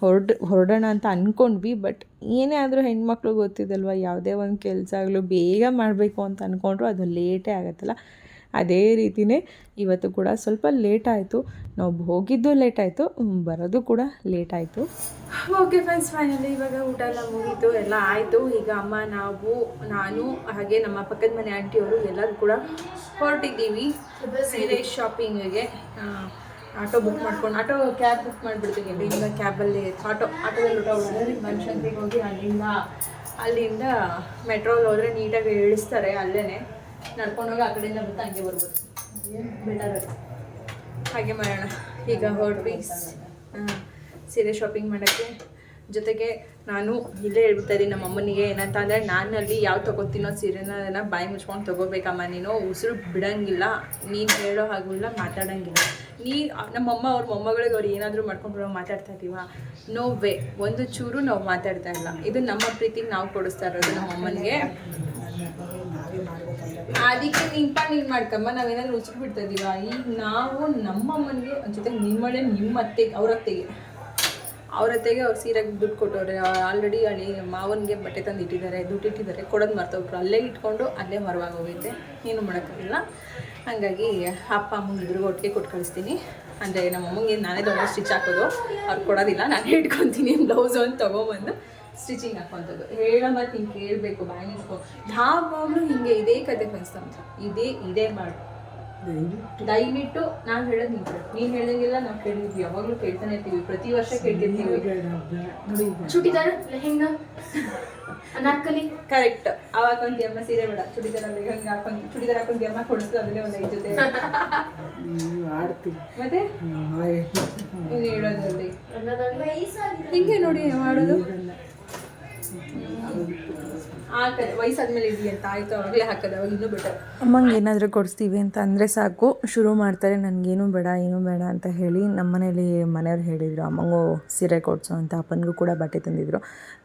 ಹೊರಡು, ಹೊರಡೋಣ ಅಂತ ಅಂದ್ಕೊಂಡ್ವಿ ಬಟ್ ಏನೇ ಆದರೂ ಹೆಣ್ಮಕ್ಳು ಗೊತ್ತಿದಲ್ವ ಯಾವುದೇ ಒಂದು ಕೆಲಸ ಆಗಲೂ ಬೇಗ ಮಾಡಬೇಕು ಅಂತ ಅಂದ್ಕೊಂಡ್ರು ಅದು ಲೇಟೇ ಆಗುತ್ತಲ್ಲ. ಅದೇ ರೀತಿಯೇ ಇವತ್ತು ಕೂಡ ಸ್ವಲ್ಪ ಲೇಟ್ ಆಯಿತು. ನಾವು ಹೋಗಿದ್ದು ಲೇಟ್ ಆಯಿತು ಬರೋದು ಕೂಡ ಲೇಟ್ ಆಯಿತು. ಓಕೆ ಫ್ರೆಂಡ್ಸ್ ಫೈನಲಿ ಇವಾಗ ಊಟ ಎಲ್ಲ ಮುಗೀತು, ಎಲ್ಲ ಆಯಿತು. ಈಗ ಅಮ್ಮ, ನಾವು, ನಾನು, ಹಾಗೆ ನಮ್ಮ ಪಕ್ಕದ ಮನೆ ಆಂಟಿಯವರು ಎಲ್ಲರೂ ಕೂಡ ಹೊರಟಿದ್ದೀವಿ. ಸೀರೆ ಶಾಪಿಂಗಿಗೆ ಆಟೋ ಬುಕ್ ಮಾಡ್ಕೊಂಡು ಆಟೋ ಕ್ಯಾಬ್ ಬುಕ್ ಮಾಡಿಬಿಡ್ತೀವಿ ಇಲ್ಲಿಂದ ಕ್ಯಾಬಲ್ಲಿ ಆಟೋ ಆಟೋದಲ್ಲಿ ಊಟ ಹೋಗೋದ್ರೆ ಮನುಷ್ಯನಿಗೆ ಹೋಗಿ ಅಲ್ಲಿಂದ ಅಲ್ಲಿಂದ ಮೆಟ್ರೋಲ್ ಹೋದರೆ ನೀಟಾಗಿ ಇಳಿಸ್ತಾರೆ ಅಲ್ಲೇ ನಡ್ಕೊಂಡೋಗಿ ಆ ಕಡೆಯಿಂದ ಬಂದು ಹಂಗೆ ಬರ್ಬೋದು. ಬೆಟರ್ ಹಾಗೆ ಮಾಡೋಣ. ಈಗ ಹೊರಟ್ವಿ ಸೀರೆ ಶಾಪಿಂಗ್ ಮಾಡೋಕ್ಕೆ. ಜೊತೆಗೆ ನಾನು ಇಲ್ಲೇ ಹೇಳ್ಬಿಡ್ತಾ ಇದ್ದೀನಿ, ನಮ್ಮ ಅಮ್ಮನಿಗೆ. ಏನಂತ ಅಂದರೆ ನಾನು ಅಲ್ಲಿ ಯಾವ ತೊಗೋತೀನೋ ಸೀರೆನ ಅದನ್ನು ಬಾಯಿ ಮುಚ್ಕೊಂಡು ತೊಗೋಬೇಕಮ್ಮ ನೀನು. ಉಸಿರು ಬಿಡಂಗಿಲ್ಲ. ನೀನು ಹೇಳೋ ಹಾಗೂ ಇಲ್ಲ, ಮಾತಾಡೋಂಗಿಲ್ಲ. ನೀ ನಮ್ಮಮ್ಮ ಅವ್ರ ಮೊಮ್ಮಗಳಿಗೆ ಅವ್ರು ಏನಾದರೂ ಮಾಡ್ಕೊಂಡು ಮಾತಾಡ್ತಾ ಇದೀವ. ನೋ ವೇ ಒಂದು ಚೂರು ನಾವು ಮಾತಾಡ್ತಾ ಇಲ್ಲ. ಇದು ನಮ್ಮ ಪ್ರೀತಿಗೆ ನಾವು ಕೊಡಿಸ್ತಾ ಇರೋದು ನಮ್ಮ ಅಮ್ಮನಿಗೆ. ಅದಕ್ಕೆ ನಿಂಪ ನೀನು ಮಾಡ್ಕಮ್ಮ, ನಾವೇನಾದ್ರು ರುಚಿ ಬಿಡ್ತಾ ಇದೀವ ಈಗ ನಾವು ನಮ್ಮ ಅಮ್ಮನಿಗೆ ಜೊತೆಗೆ ನಿಮ್ಮಳೆ, ನಿಮ್ಮ ಅತ್ತೆ ಅವ್ರ ಅತ್ತೆಗೆ. ಅವ್ರ ಅತ್ತೆಗೆ ಅವ್ರು ಸೀರೆಗೆ ದುಡ್ಡು ಕೊಟ್ಟವ್ರೆ. ಆಲ್ರೆಡಿ ಅಲ್ಲಿ ಮಾವನಿಗೆ ಬಟ್ಟೆ ತಂದು ಇಟ್ಟಿದ್ದಾರೆ, ದುಡ್ಡು ಇಟ್ಟಿದ್ದಾರೆ. ಕೊಡೋದು ಮರ್ತೊಬ್ರು ಅಲ್ಲೇ ಇಟ್ಕೊಂಡು ಅಲ್ಲೇ ಮರವಾಗಿ ಹೋಗೈತೆ ಏನು ಮಾಡೋಕ್ಕಾಗಿಲ್ಲ. ಹಾಗಾಗಿ ಅಪ್ಪ ಅಮ್ಮಂಗೆ ಇಬ್ಬರಿಗೂ ಒಟ್ಟಿಗೆ ಕೊಟ್ಟು ಕಳಿಸ್ತೀನಿ. ಅಂದರೆ ನಮ್ಮ ಅಮ್ಮಂಗೆ ನಾನೇ ದೊಡ್ಡ ಸ್ಟಿಚ್ ಹಾಕೋದು. ಅವ್ರು ಕೊಡೋದಿಲ್ಲ. ನಾನೇ ಇಟ್ಕೊತೀನಿ. ಬ್ಲೌಸ್ ಒಂದು ತೊಗೊಂಬಂದು. ಸ್ಟಿಚಿಂಗ್ ಹಾಕುವಂಥದ್ದು. ಹೇಳೋ ಮತ್ತೆ ಹಿಂಗೆ ಕೇಳಬೇಕು ಬ್ಯಾಂಗಿಸ್ಕೊ ಯಾವಾಗಲೂ ಹಿಂಗೆ ಇದೇ ಕತೆ ಕಲಿಸ್ತಂತ ಇದೇ ಇದೇ ಮಾಡು. ದಯವಿಟ್ಟು. ನಾವು ಹೇಳೋದು ನೀವು ನೀನು ನೀನ್ ಹೇಳ್ದಂಗೆಲ್ಲ ನಾವು ಕೇಳಿದ್ವಿ ಯಾವಾಗಲೂ ಕೇಳ್ತಾನೆ ಇರ್ತೀವಿ. ಪ್ರತಿ ವರ್ಷ ಕೇಳ್ತಿರ್ತೀವಿ. ಚುಟಿದಾರ ಲೆಹೆಂಗ ಅನಾರ್ಕಲಿ ಕರೆಕ್ಟ್ ಅವಾಗ ಒಂದು ಅಮ್ಮ ಸೀರೆ ಬೇಡ. ಚುಡಿದಾರ ಹಂಗೆ ಹಾಕೊಂಡು ಚುಡಿದಾರ ಹಾಕೊಂಡು ಅಮ್ಮ ಕೊಡಿಸ್ತು ಅದನ್ನೇ ಒಂದು ಐದು ಜೊತೆ. ಮತ್ತೆ? ಹೇಳೋದ್ರಲ್ಲಿ ಹಿಂಗೆ ನೋಡಿ ಮಾಡೋದು ಆಯ್ತು ಅಮ್ಮಂಗೆ ಏನಾದರೂ ಕೊಡಿಸ್ತೀವಿ ಅಂತ ಅಂದರೆ ಸಾಕು. ಶುರು ಮಾಡ್ತಾರೆ, ನನಗೇನು ಬೇಡ, ಏನು ಬೇಡ ಅಂತ ಹೇಳಿ ನಮ್ಮ ಮನೇಲಿ ಮನೆಯವ್ರು ಹೇಳಿದರು. ಅಮ್ಮಂಗೂ ಸೀರೆ ಕೊಡಿಸು ಅಂತ ಅಪ್ಪನಿಗೂ ಕೂಡ ಬಟ್ಟೆ ತಂದಿದ್ರು.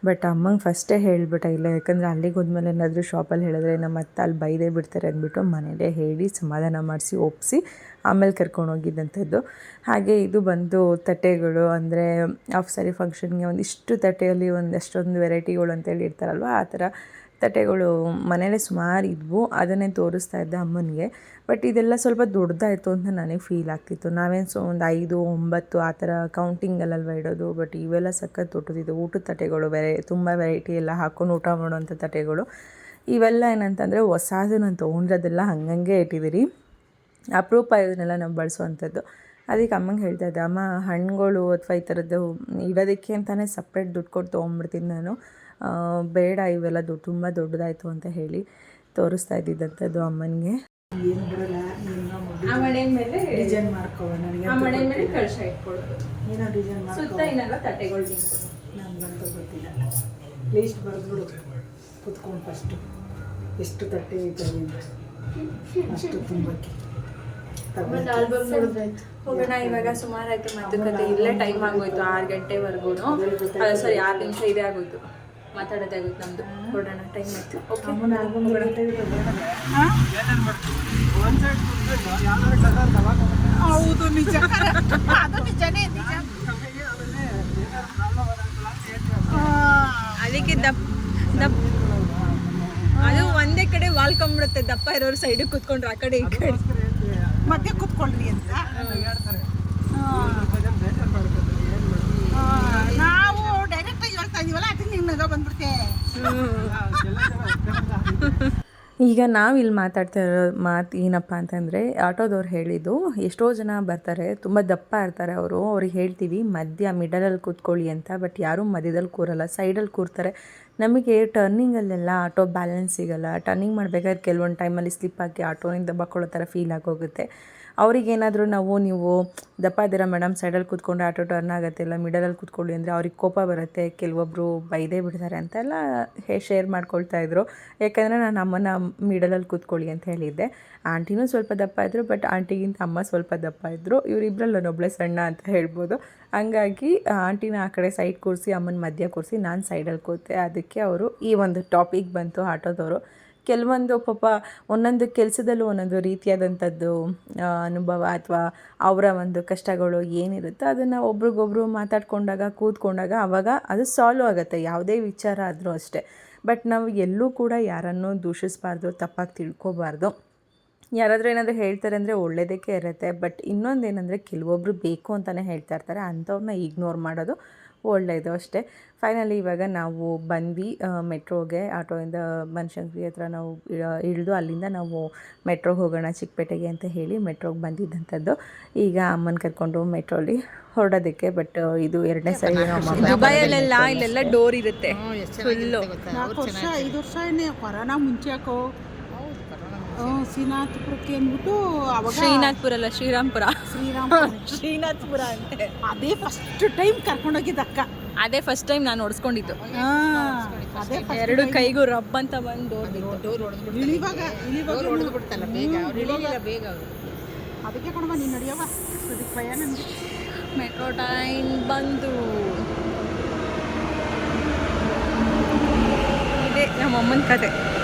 ಬಟ್ ಅಮ್ಮಂಗೆ ಫಸ್ಟೇ ಹೇಳ್ಬಿಟ್ಟ, ಇಲ್ಲ, ಯಾಕಂದರೆ ಅಲ್ಲಿಗೆ ಹೋದ್ಮೇಲೆ ಏನಾದರೂ ಶಾಪಲ್ಲಿ ಹೇಳಿದ್ರೆ ನಮ್ಮ ಅತ್ತೆ ಅಲ್ಲಿ ಬೈದೇ ಬಿಡ್ತಾರೆ ಅಂದ್ಬಿಟ್ಟು ಮನೇಲೇ ಹೇಳಿ ಸಮಾಧಾನ ಮಾಡಿಸಿ ಒಪ್ಪಿಸಿ ಆಮೇಲೆ ಕರ್ಕೊಂಡು ಹೋಗಿದ್ದಂಥದ್ದು. ಹಾಗೆ ಇದು ಬಂದು ತಟ್ಟೆಗಳು ಅಂದರೆ ಆಫ್ ಸರಿ ಫಂಕ್ಷನ್ಗೆ ಒಂದಿಷ್ಟು ತಟ್ಟೆಯಲ್ಲಿ ಒಂದಷ್ಟೊಂದು ವೆರೈಟಿಗಳು ಅಂತೇಳಿ ಇರ್ತಾರಲ್ವ, ಆ ಥರ ತಟ್ಟೆಗಳು ಮನೇಲೆ ಸುಮಾರು ಇದ್ವು. ಅದನ್ನೇ ತೋರಿಸ್ತಾ ಇದ್ದೆ ಅಮ್ಮನಿಗೆ. ಬಟ್ ಇದೆಲ್ಲ ಸ್ವಲ್ಪ ದೊಡ್ಡದಾಯಿತು ಅಂತ ನನಗೆ ಫೀಲ್ ಆಗ್ತಿತ್ತು. ನಾವೇನು ಸೊ ಒಂದು ಐದು, ಒಂಬತ್ತು ಆ ಥರ ಕೌಂಟಿಂಗಲ್ಲಲ್ವ ಇಡೋದು ಬಟ್ ಇವೆಲ್ಲ ಸಖತ್ ದೊಡ್ಡದಿದ್ದು ಊಟದ ತಟ್ಟೆಗಳು ವೆರೈ ತುಂಬ ವೆರೈಟಿ ಎಲ್ಲ ಹಾಕ್ಕೊಂಡು ಊಟ ಮಾಡುವಂಥ ತಟ್ಟೆಗಳು. ಇವೆಲ್ಲ ಏನಂತಂದರೆ ಹೊಸಾದು ನಾನು ತೊಗೊಂಡ್ರದೆಲ್ಲ ಹಂಗಂಗೆ ಇಟ್ಟಿದ್ದೀರಿ ಅಪರೂಪ ಇದನ್ನೆಲ್ಲ ನಾವು ಬಳಸುವಂಥದ್ದು. ಅದಕ್ಕೆ ಅಮ್ಮಂಗೆ ಹೇಳ್ತಾ ಇದ್ದೆ ಅಮ್ಮ ಹಣ್ಣುಗಳು ಅಥವಾ ಈ ಥರದ್ದು ಇಡೋದಕ್ಕೆ ಅಂತಲೇ ಸಪ್ರೇಟ್ ದುಡ್ಡು ಕೊಟ್ಟು ತೊಗೊಂಬಿಡ್ತೀನಿ ನಾನು. ಆ, ಬೇಡ ಇವೆಲ್ಲ ದುಡ್ಡು ತುಂಬ ದೊಡ್ಡದಾಯಿತು ಅಂತ ಹೇಳಿ ತೋರಿಸ್ತಾ ಇದ್ದಿದ್ದಂಥದ್ದು ಅಮ್ಮನಿಗೆ. ಏನು ಬರಲ್ಲ ನೀನು ಆ ಮಣೆ ಮೇಲೆ ಡಿಸೈನ್ ಮಾಡ್ಕೋ ನನಗೆ ಆ ಮಣೆ ಮೇಲೆ ಕಳಶ ಇಟ್ಕೊಳ್ಳೋದು ಏನೋ ಡಿಸೈನ್ ಮಾಡ್ಕೋ ಸುತ್ತ ತಟ್ಟೆಗಳು ನನಗಂತೂ ಗೊತ್ತಿಲ್ಲ. ಲೀಸ್ಟ್ ಬರೆದ್ಬಿಡು. ಕುತ್ಕೊಂಡು ಫಸ್ಟು ಎಷ್ಟು ತಟ್ಟೆ ಅಂತ. ಅಷ್ಟು ತುಂಬಕ್ಕೆ. ಒಂದು ಆಲ್ಬಮ್ ನೋಡಿದ್ರಾಯ್ತು ಹೋಗೋಣ ಇವಾಗ ಸುಮಾರು ಆಯ್ತು ಮಾತುಕತೆ ಇಲ್ಲೇ ಟೈಮ್ ಆಗೋಯ್ತು ಆರು ಗಂಟೆವರೆಗೂ. ಸಾರಿ ಆರು ನಿಮಿಷ ಇದೇ ಆಗೋಯ್ತು. ಮಾತಾಡೋದೇ ಆಗೋಯ್ತು ನಮ್ದು. ಹೊರಡೋಣ ಟೈಮ್ ಆಯ್ತು. ಓಕೆ ಹೌದು ನಿಜ. ಅದು ನಿಜನೇ ನಿಜ. ಅದಕ್ಕೆ ದಪ್ಪ ದಪ್ಪ. ಅದು ಒಂದೇ ಕಡೆ ವಾಲ್ಕೊಂಬಿಡುತ್ತೆ ದಪ್ಪ ಇರೋರು ಸೈಡಿಗೆ ಕೂತ್ಕೊಂಡ್ರೆ ಆ ಕಡೆ ಈ ಕಡೆ. ಮಧ್ಯೆ ಕೂತ್ಕೊಳ್ರಿ ಅಂತ. ನಾವು ಡೈರೆಕ್ಟ್ ಆಗಿ ಹೇಳ್ತಾ ಇದೀವಲ್ಲ ಅದಕ್ಕೆ ನಿನ್ನ ಬಂದ್ಬಿಡ್ತೆ. ಈಗ ನಾವು ಇಲ್ಲಿ ಮಾತಾಡ್ತಾ ಇರೋ ಮಾತು ಏನಪ್ಪ ಅಂತಂದರೆ, ಆಟೋದವ್ರು ಹೇಳಿದ್ದು ಎಷ್ಟೋ ಜನ ಬರ್ತಾರೆ, ತುಂಬ ದಪ್ಪ ಇರ್ತಾರೆ ಅವರು. ಅವ್ರಿಗೆ ಹೇಳ್ತೀವಿ, ಮಧ್ಯ ಮಿಡಲಲ್ಲಿ ಕೂತ್ಕೊಳ್ಳಿ ಅಂತ ಬಟ್ ಯಾರೂ ಮಧ್ಯದಲ್ಲಿ ಕೂರಲ್ಲ ಸೈಡಲ್ಲಿ ಕೂರ್ತಾರೆ. ನಮಗೆ ಟರ್ನಿಂಗಲ್ಲೆಲ್ಲ ಆಟೋ ಬ್ಯಾಲೆನ್ಸ್ ಸಿಗಲ್ಲ. ಟರ್ನಿಂಗ್ ಮಾಡಬೇಕಾದ್ರೆ ಕೆಲವೊಂದು ಟೈಮಲ್ಲಿ ಸ್ಲಿಪ್ ಆಗಿ ಆಟೋನಿಂದ ಬಕ್ಕೊಳ್ಳೋ ಥರ ಫೀಲ್ ಆಗೋಗುತ್ತೆ. ಅವ್ರಿಗೇನಾದರೂ ನಾವು ನೀವು ದಪ್ಪ ಇದ್ದೀರಾ ಮೇಡಮ್ ಸೈಡಲ್ಲಿ ಕೂತ್ಕೊಂಡು ಆಟೋ ಟರ್ನ್ ಆಗುತ್ತೆ ಇಲ್ಲ ಮಿಡಲಲ್ಲಿ ಕೂತ್ಕೊಳ್ಳಿ ಅಂದರೆ ಅವ್ರಿಗೆ ಕೋಪ ಬರುತ್ತೆ ಕೆಲವೊಬ್ಬರು ಬೈದೇ ಬಿಡ್ತಾರೆ ಅಂತೆಲ್ಲ ಹೇ ಶೇರ್ ಮಾಡ್ಕೊಳ್ತಾ ಇದ್ರು. ಯಾಕಂದರೆ ನಾನು ಅಮ್ಮನ ಮಿಡಲಲ್ಲಿ ಕೂತ್ಕೊಳ್ಳಿ ಅಂತ ಹೇಳಿದ್ದೆ. ಆಂಟಿನೂ ಸ್ವಲ್ಪ ದಪ್ಪ ಇದ್ದರು ಬಟ್ ಆಂಟಿಗಿಂತ ಅಮ್ಮ ಸ್ವಲ್ಪ ದಪ್ಪ ಇದ್ದರು ಇವರಿಬ್ಬರಲ್ಲಿ ನಾನೊಬ್ಬಳೆ ಸಣ್ಣ ಅಂತ ಹೇಳ್ಬೋದು. ಹಂಗಾಗಿ ಆಂಟಿನ ಆ ಕಡೆ ಸೈಡ್ ಕೂರಿಸಿ, ಅಮ್ಮನ ಮಧ್ಯ ಕೂರಿಸಿ ನಾನು ಸೈಡಲ್ಲಿ ಕೂತೆ. ಅದಕ್ಕೆ ಅವರು ಈ ಒಂದು ಟಾಪಿಕ್ ಬಂತು ಆಟೋದವರು. ಕೆಲವೊಂದು ಪಾಪ ಒಂದೊಂದು ಕೆಲಸದಲ್ಲೂ ಒಂದೊಂದು ರೀತಿಯಾದಂಥದ್ದು ಅನುಭವ ಅಥವಾ ಅವರ ಒಂದು ಕಷ್ಟಗಳು ಏನಿರುತ್ತೋ ಅದನ್ನು ಒಬ್ರಿಗೊಬ್ರು ಮಾತಾಡ್ಕೊಂಡಾಗ, ಕೂತ್ಕೊಂಡಾಗ ಆವಾಗ ಅದು ಸಾಲ್ವ್ ಆಗುತ್ತೆ. ಯಾವುದೇ ವಿಚಾರ ಆದರೂ ಅಷ್ಟೇ. ಬಟ್ ನಾವು ಎಲ್ಲೂ ಕೂಡ ಯಾರನ್ನೂ ದೂಷಿಸಬಾರ್ದು, ತಪ್ಪಾಗಿ ತಿಳ್ಕೊಬಾರ್ದು. ಯಾರಾದರೂ ಏನಾದರೂ ಹೇಳ್ತಾರೆ ಅಂದರೆ ಒಳ್ಳೇದಕ್ಕೆ ಇರುತ್ತೆ. ಬಟ್ ಇನ್ನೊಂದು ಏನಂದರೆ ಕೆಲವೊಬ್ಬರು ಬೇಕು ಅಂತಲೇ ಹೇಳ್ತಾ ಇರ್ತಾರೆ. ಅಂಥವ್ರನ್ನ ಇಗ್ನೋರ್ ಮಾಡೋದು ಒಳ್ಳೆಯದು ಅಷ್ಟೇ. ಫೈನಲಿ ಇವಾಗ ನಾವು ಬಂದ್ವಿ ಮೆಟ್ರೋಗೆ ಆಟೋಯಿಂದ ಬನಶಂಕರಿ ಹತ್ರ ನಾವು ಇಳ- ಇಳಿದು ಅಲ್ಲಿಂದ ನಾವು ಮೆಟ್ರೋಗೆ ಹೋಗೋಣ ಚಿಕ್ಕಪೇಟೆಗೆ ಅಂತ ಹೇಳಿ ಮೆಟ್ರೋಗೆ ಬಂದಿದ್ದಂಥದ್ದು. ಈಗ ಅಮ್ಮನ ಕರ್ಕೊಂಡು ಮೆಟ್ರೋಲಿ ಹೊರಡೋದಕ್ಕೆ ಬಟ್ ಇದು ಎರಡನೇ ಸರಿ ದುಬೈಯಲ್ಲೆಲ್ಲ ಇಲ್ಲೆಲ್ಲ ಡೋರ್ ಇರುತ್ತೆ ಫುಲ್ಲು ನಾಲ್ಕು ವರ್ಷ ಐದು ವರ್ಷ ಏನೇ ಕೊರೋನಾ ಶ್ರೀನಾಥಪುರಕ್ಕೆ ಅಂದ್ಬಿಟ್ಟು ಅವಾಗ ಶ್ರೀನಾಥ್ಪುರ ಅಲ್ಲ ಶ್ರೀರಾಮ್ಪುರ. ಶ್ರೀರಾಮಪುರ. ಶ್ರೀನಾಥ್ಪುರ ಅಂತೆ. ಅದೇ ಫಸ್ಟ್ ಟೈಮ್ ಕರ್ಕೊಂಡೋಗಿದ್ದು ಅಕ್ಕ. ಅದೇ ಫಸ್ಟ್ ಟೈಮ್ ನಾನು ಓಡಿಸ್ಕೊಂಡಿದ್ದು. ಹಾ, ಅದೇ ಎರಡು ಕೈಗೂ ರಬ್ ಅಂತ ಬಂದು ಇಳಿವಾಗ ಇಳಿವಾಗ ಅದಕ್ಕೆ ಕೊಡಮ್ಮ ನೀನು ನಡೆಯವ ಅದಕ್ಕೆ ಭಯ ನನಗೆ. ಮೆಟ್ರೋ ಟೈಮ್ ಬಂದು. ಇದೇ ನಮ್ಮ ಅಮ್ಮನ ಕತೆ.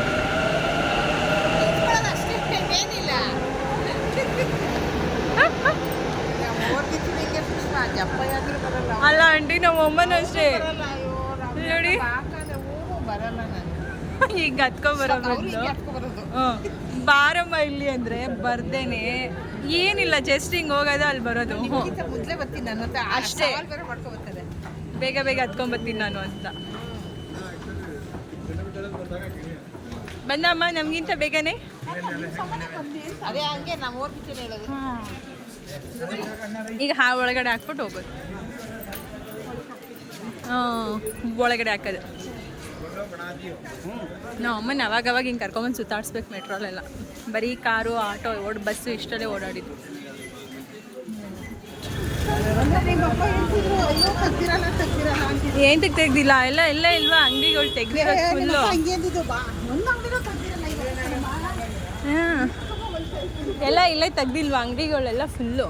ಅಲ್ಲ ಆಂಟಿ ನಮ್ಮ ಅಮ್ಮನ ಅಷ್ಟೇ. ನೋಡಿ. ಈಗ ಹತ್ಕೊಂಬರೋ ಬರೋದು ಬಾರಮ್ಮ ಇಲ್ಲಿ ಅಂದ್ರೆ ಬರ್ದೇನೆ. ಏನಿಲ್ಲ ಜಸ್ಟ್ ಹಿಂಗ್ ಹೋಗೋದು ಅಲ್ಲಿ ಬರೋದು. ಮೊದಲೇ ಬರ್ತೀನಿ ನಾನು ಅಷ್ಟೇ. ಬೇಗ ಬೇಗ ಹತ್ಕೊಂಬರ್ತೀನಿ ನಾನು ಅಂತ. ಬಂದಮ್ಮ ನಮ್ಗಿಂತ ಬೇಗನೆ? ಅದೇ ಹಂಗೆ ಓದ್ಬಿಟ್ಟು ಹೇಳೋದು. ಈಗ ಹಾ ಒಳಗಡೆ ಹಾಕ್ಬಿಟ್ಟು ಹೋಗೋದು. ಹಾಂ ಒಳಗಡೆ ಹಾಕೋದು. ನಾವು ಅಮ್ಮನ ಅವಾಗ ಅವಾಗ ಹಿಂಗೆ ಕರ್ಕೊಂಬಂದು ಸುತ್ತಾಡ್ಸ್ಬೇಕು ಮೆಟ್ರೋಲೆಲ್ಲ. ಬರೀ ಕಾರು ಆಟೋ ಓಡ್ ಬಸ್ಸು ಇಷ್ಟಲ್ಲೇ ಓಡಾಡಿದ್ದು. ಏನು ತೆಗ್ದಿಲ್ಲ ಎಲ್ಲ ಎಲ್ಲ ಇಲ್ವಾ? ಅಂಗಡಿಗಳು ತೆಗ್ದಿರೋದು ಫುಲ್ಲು ಹಂಗೆ ಅಂದಿದ್ದು ಬಾ ಒಂದು ಅಂಗಡಿನೂ ತೆಗ್ದಿರಲ್ಲ ಇವಾಗ ಹಾಂ ಎಲ್ಲ ಇಲ್ಲೇ ತೆಗ್ದಿಲ್ವಾ? ಅಂಗಡಿಗಳೆಲ್ಲ ಫುಲ್ಲು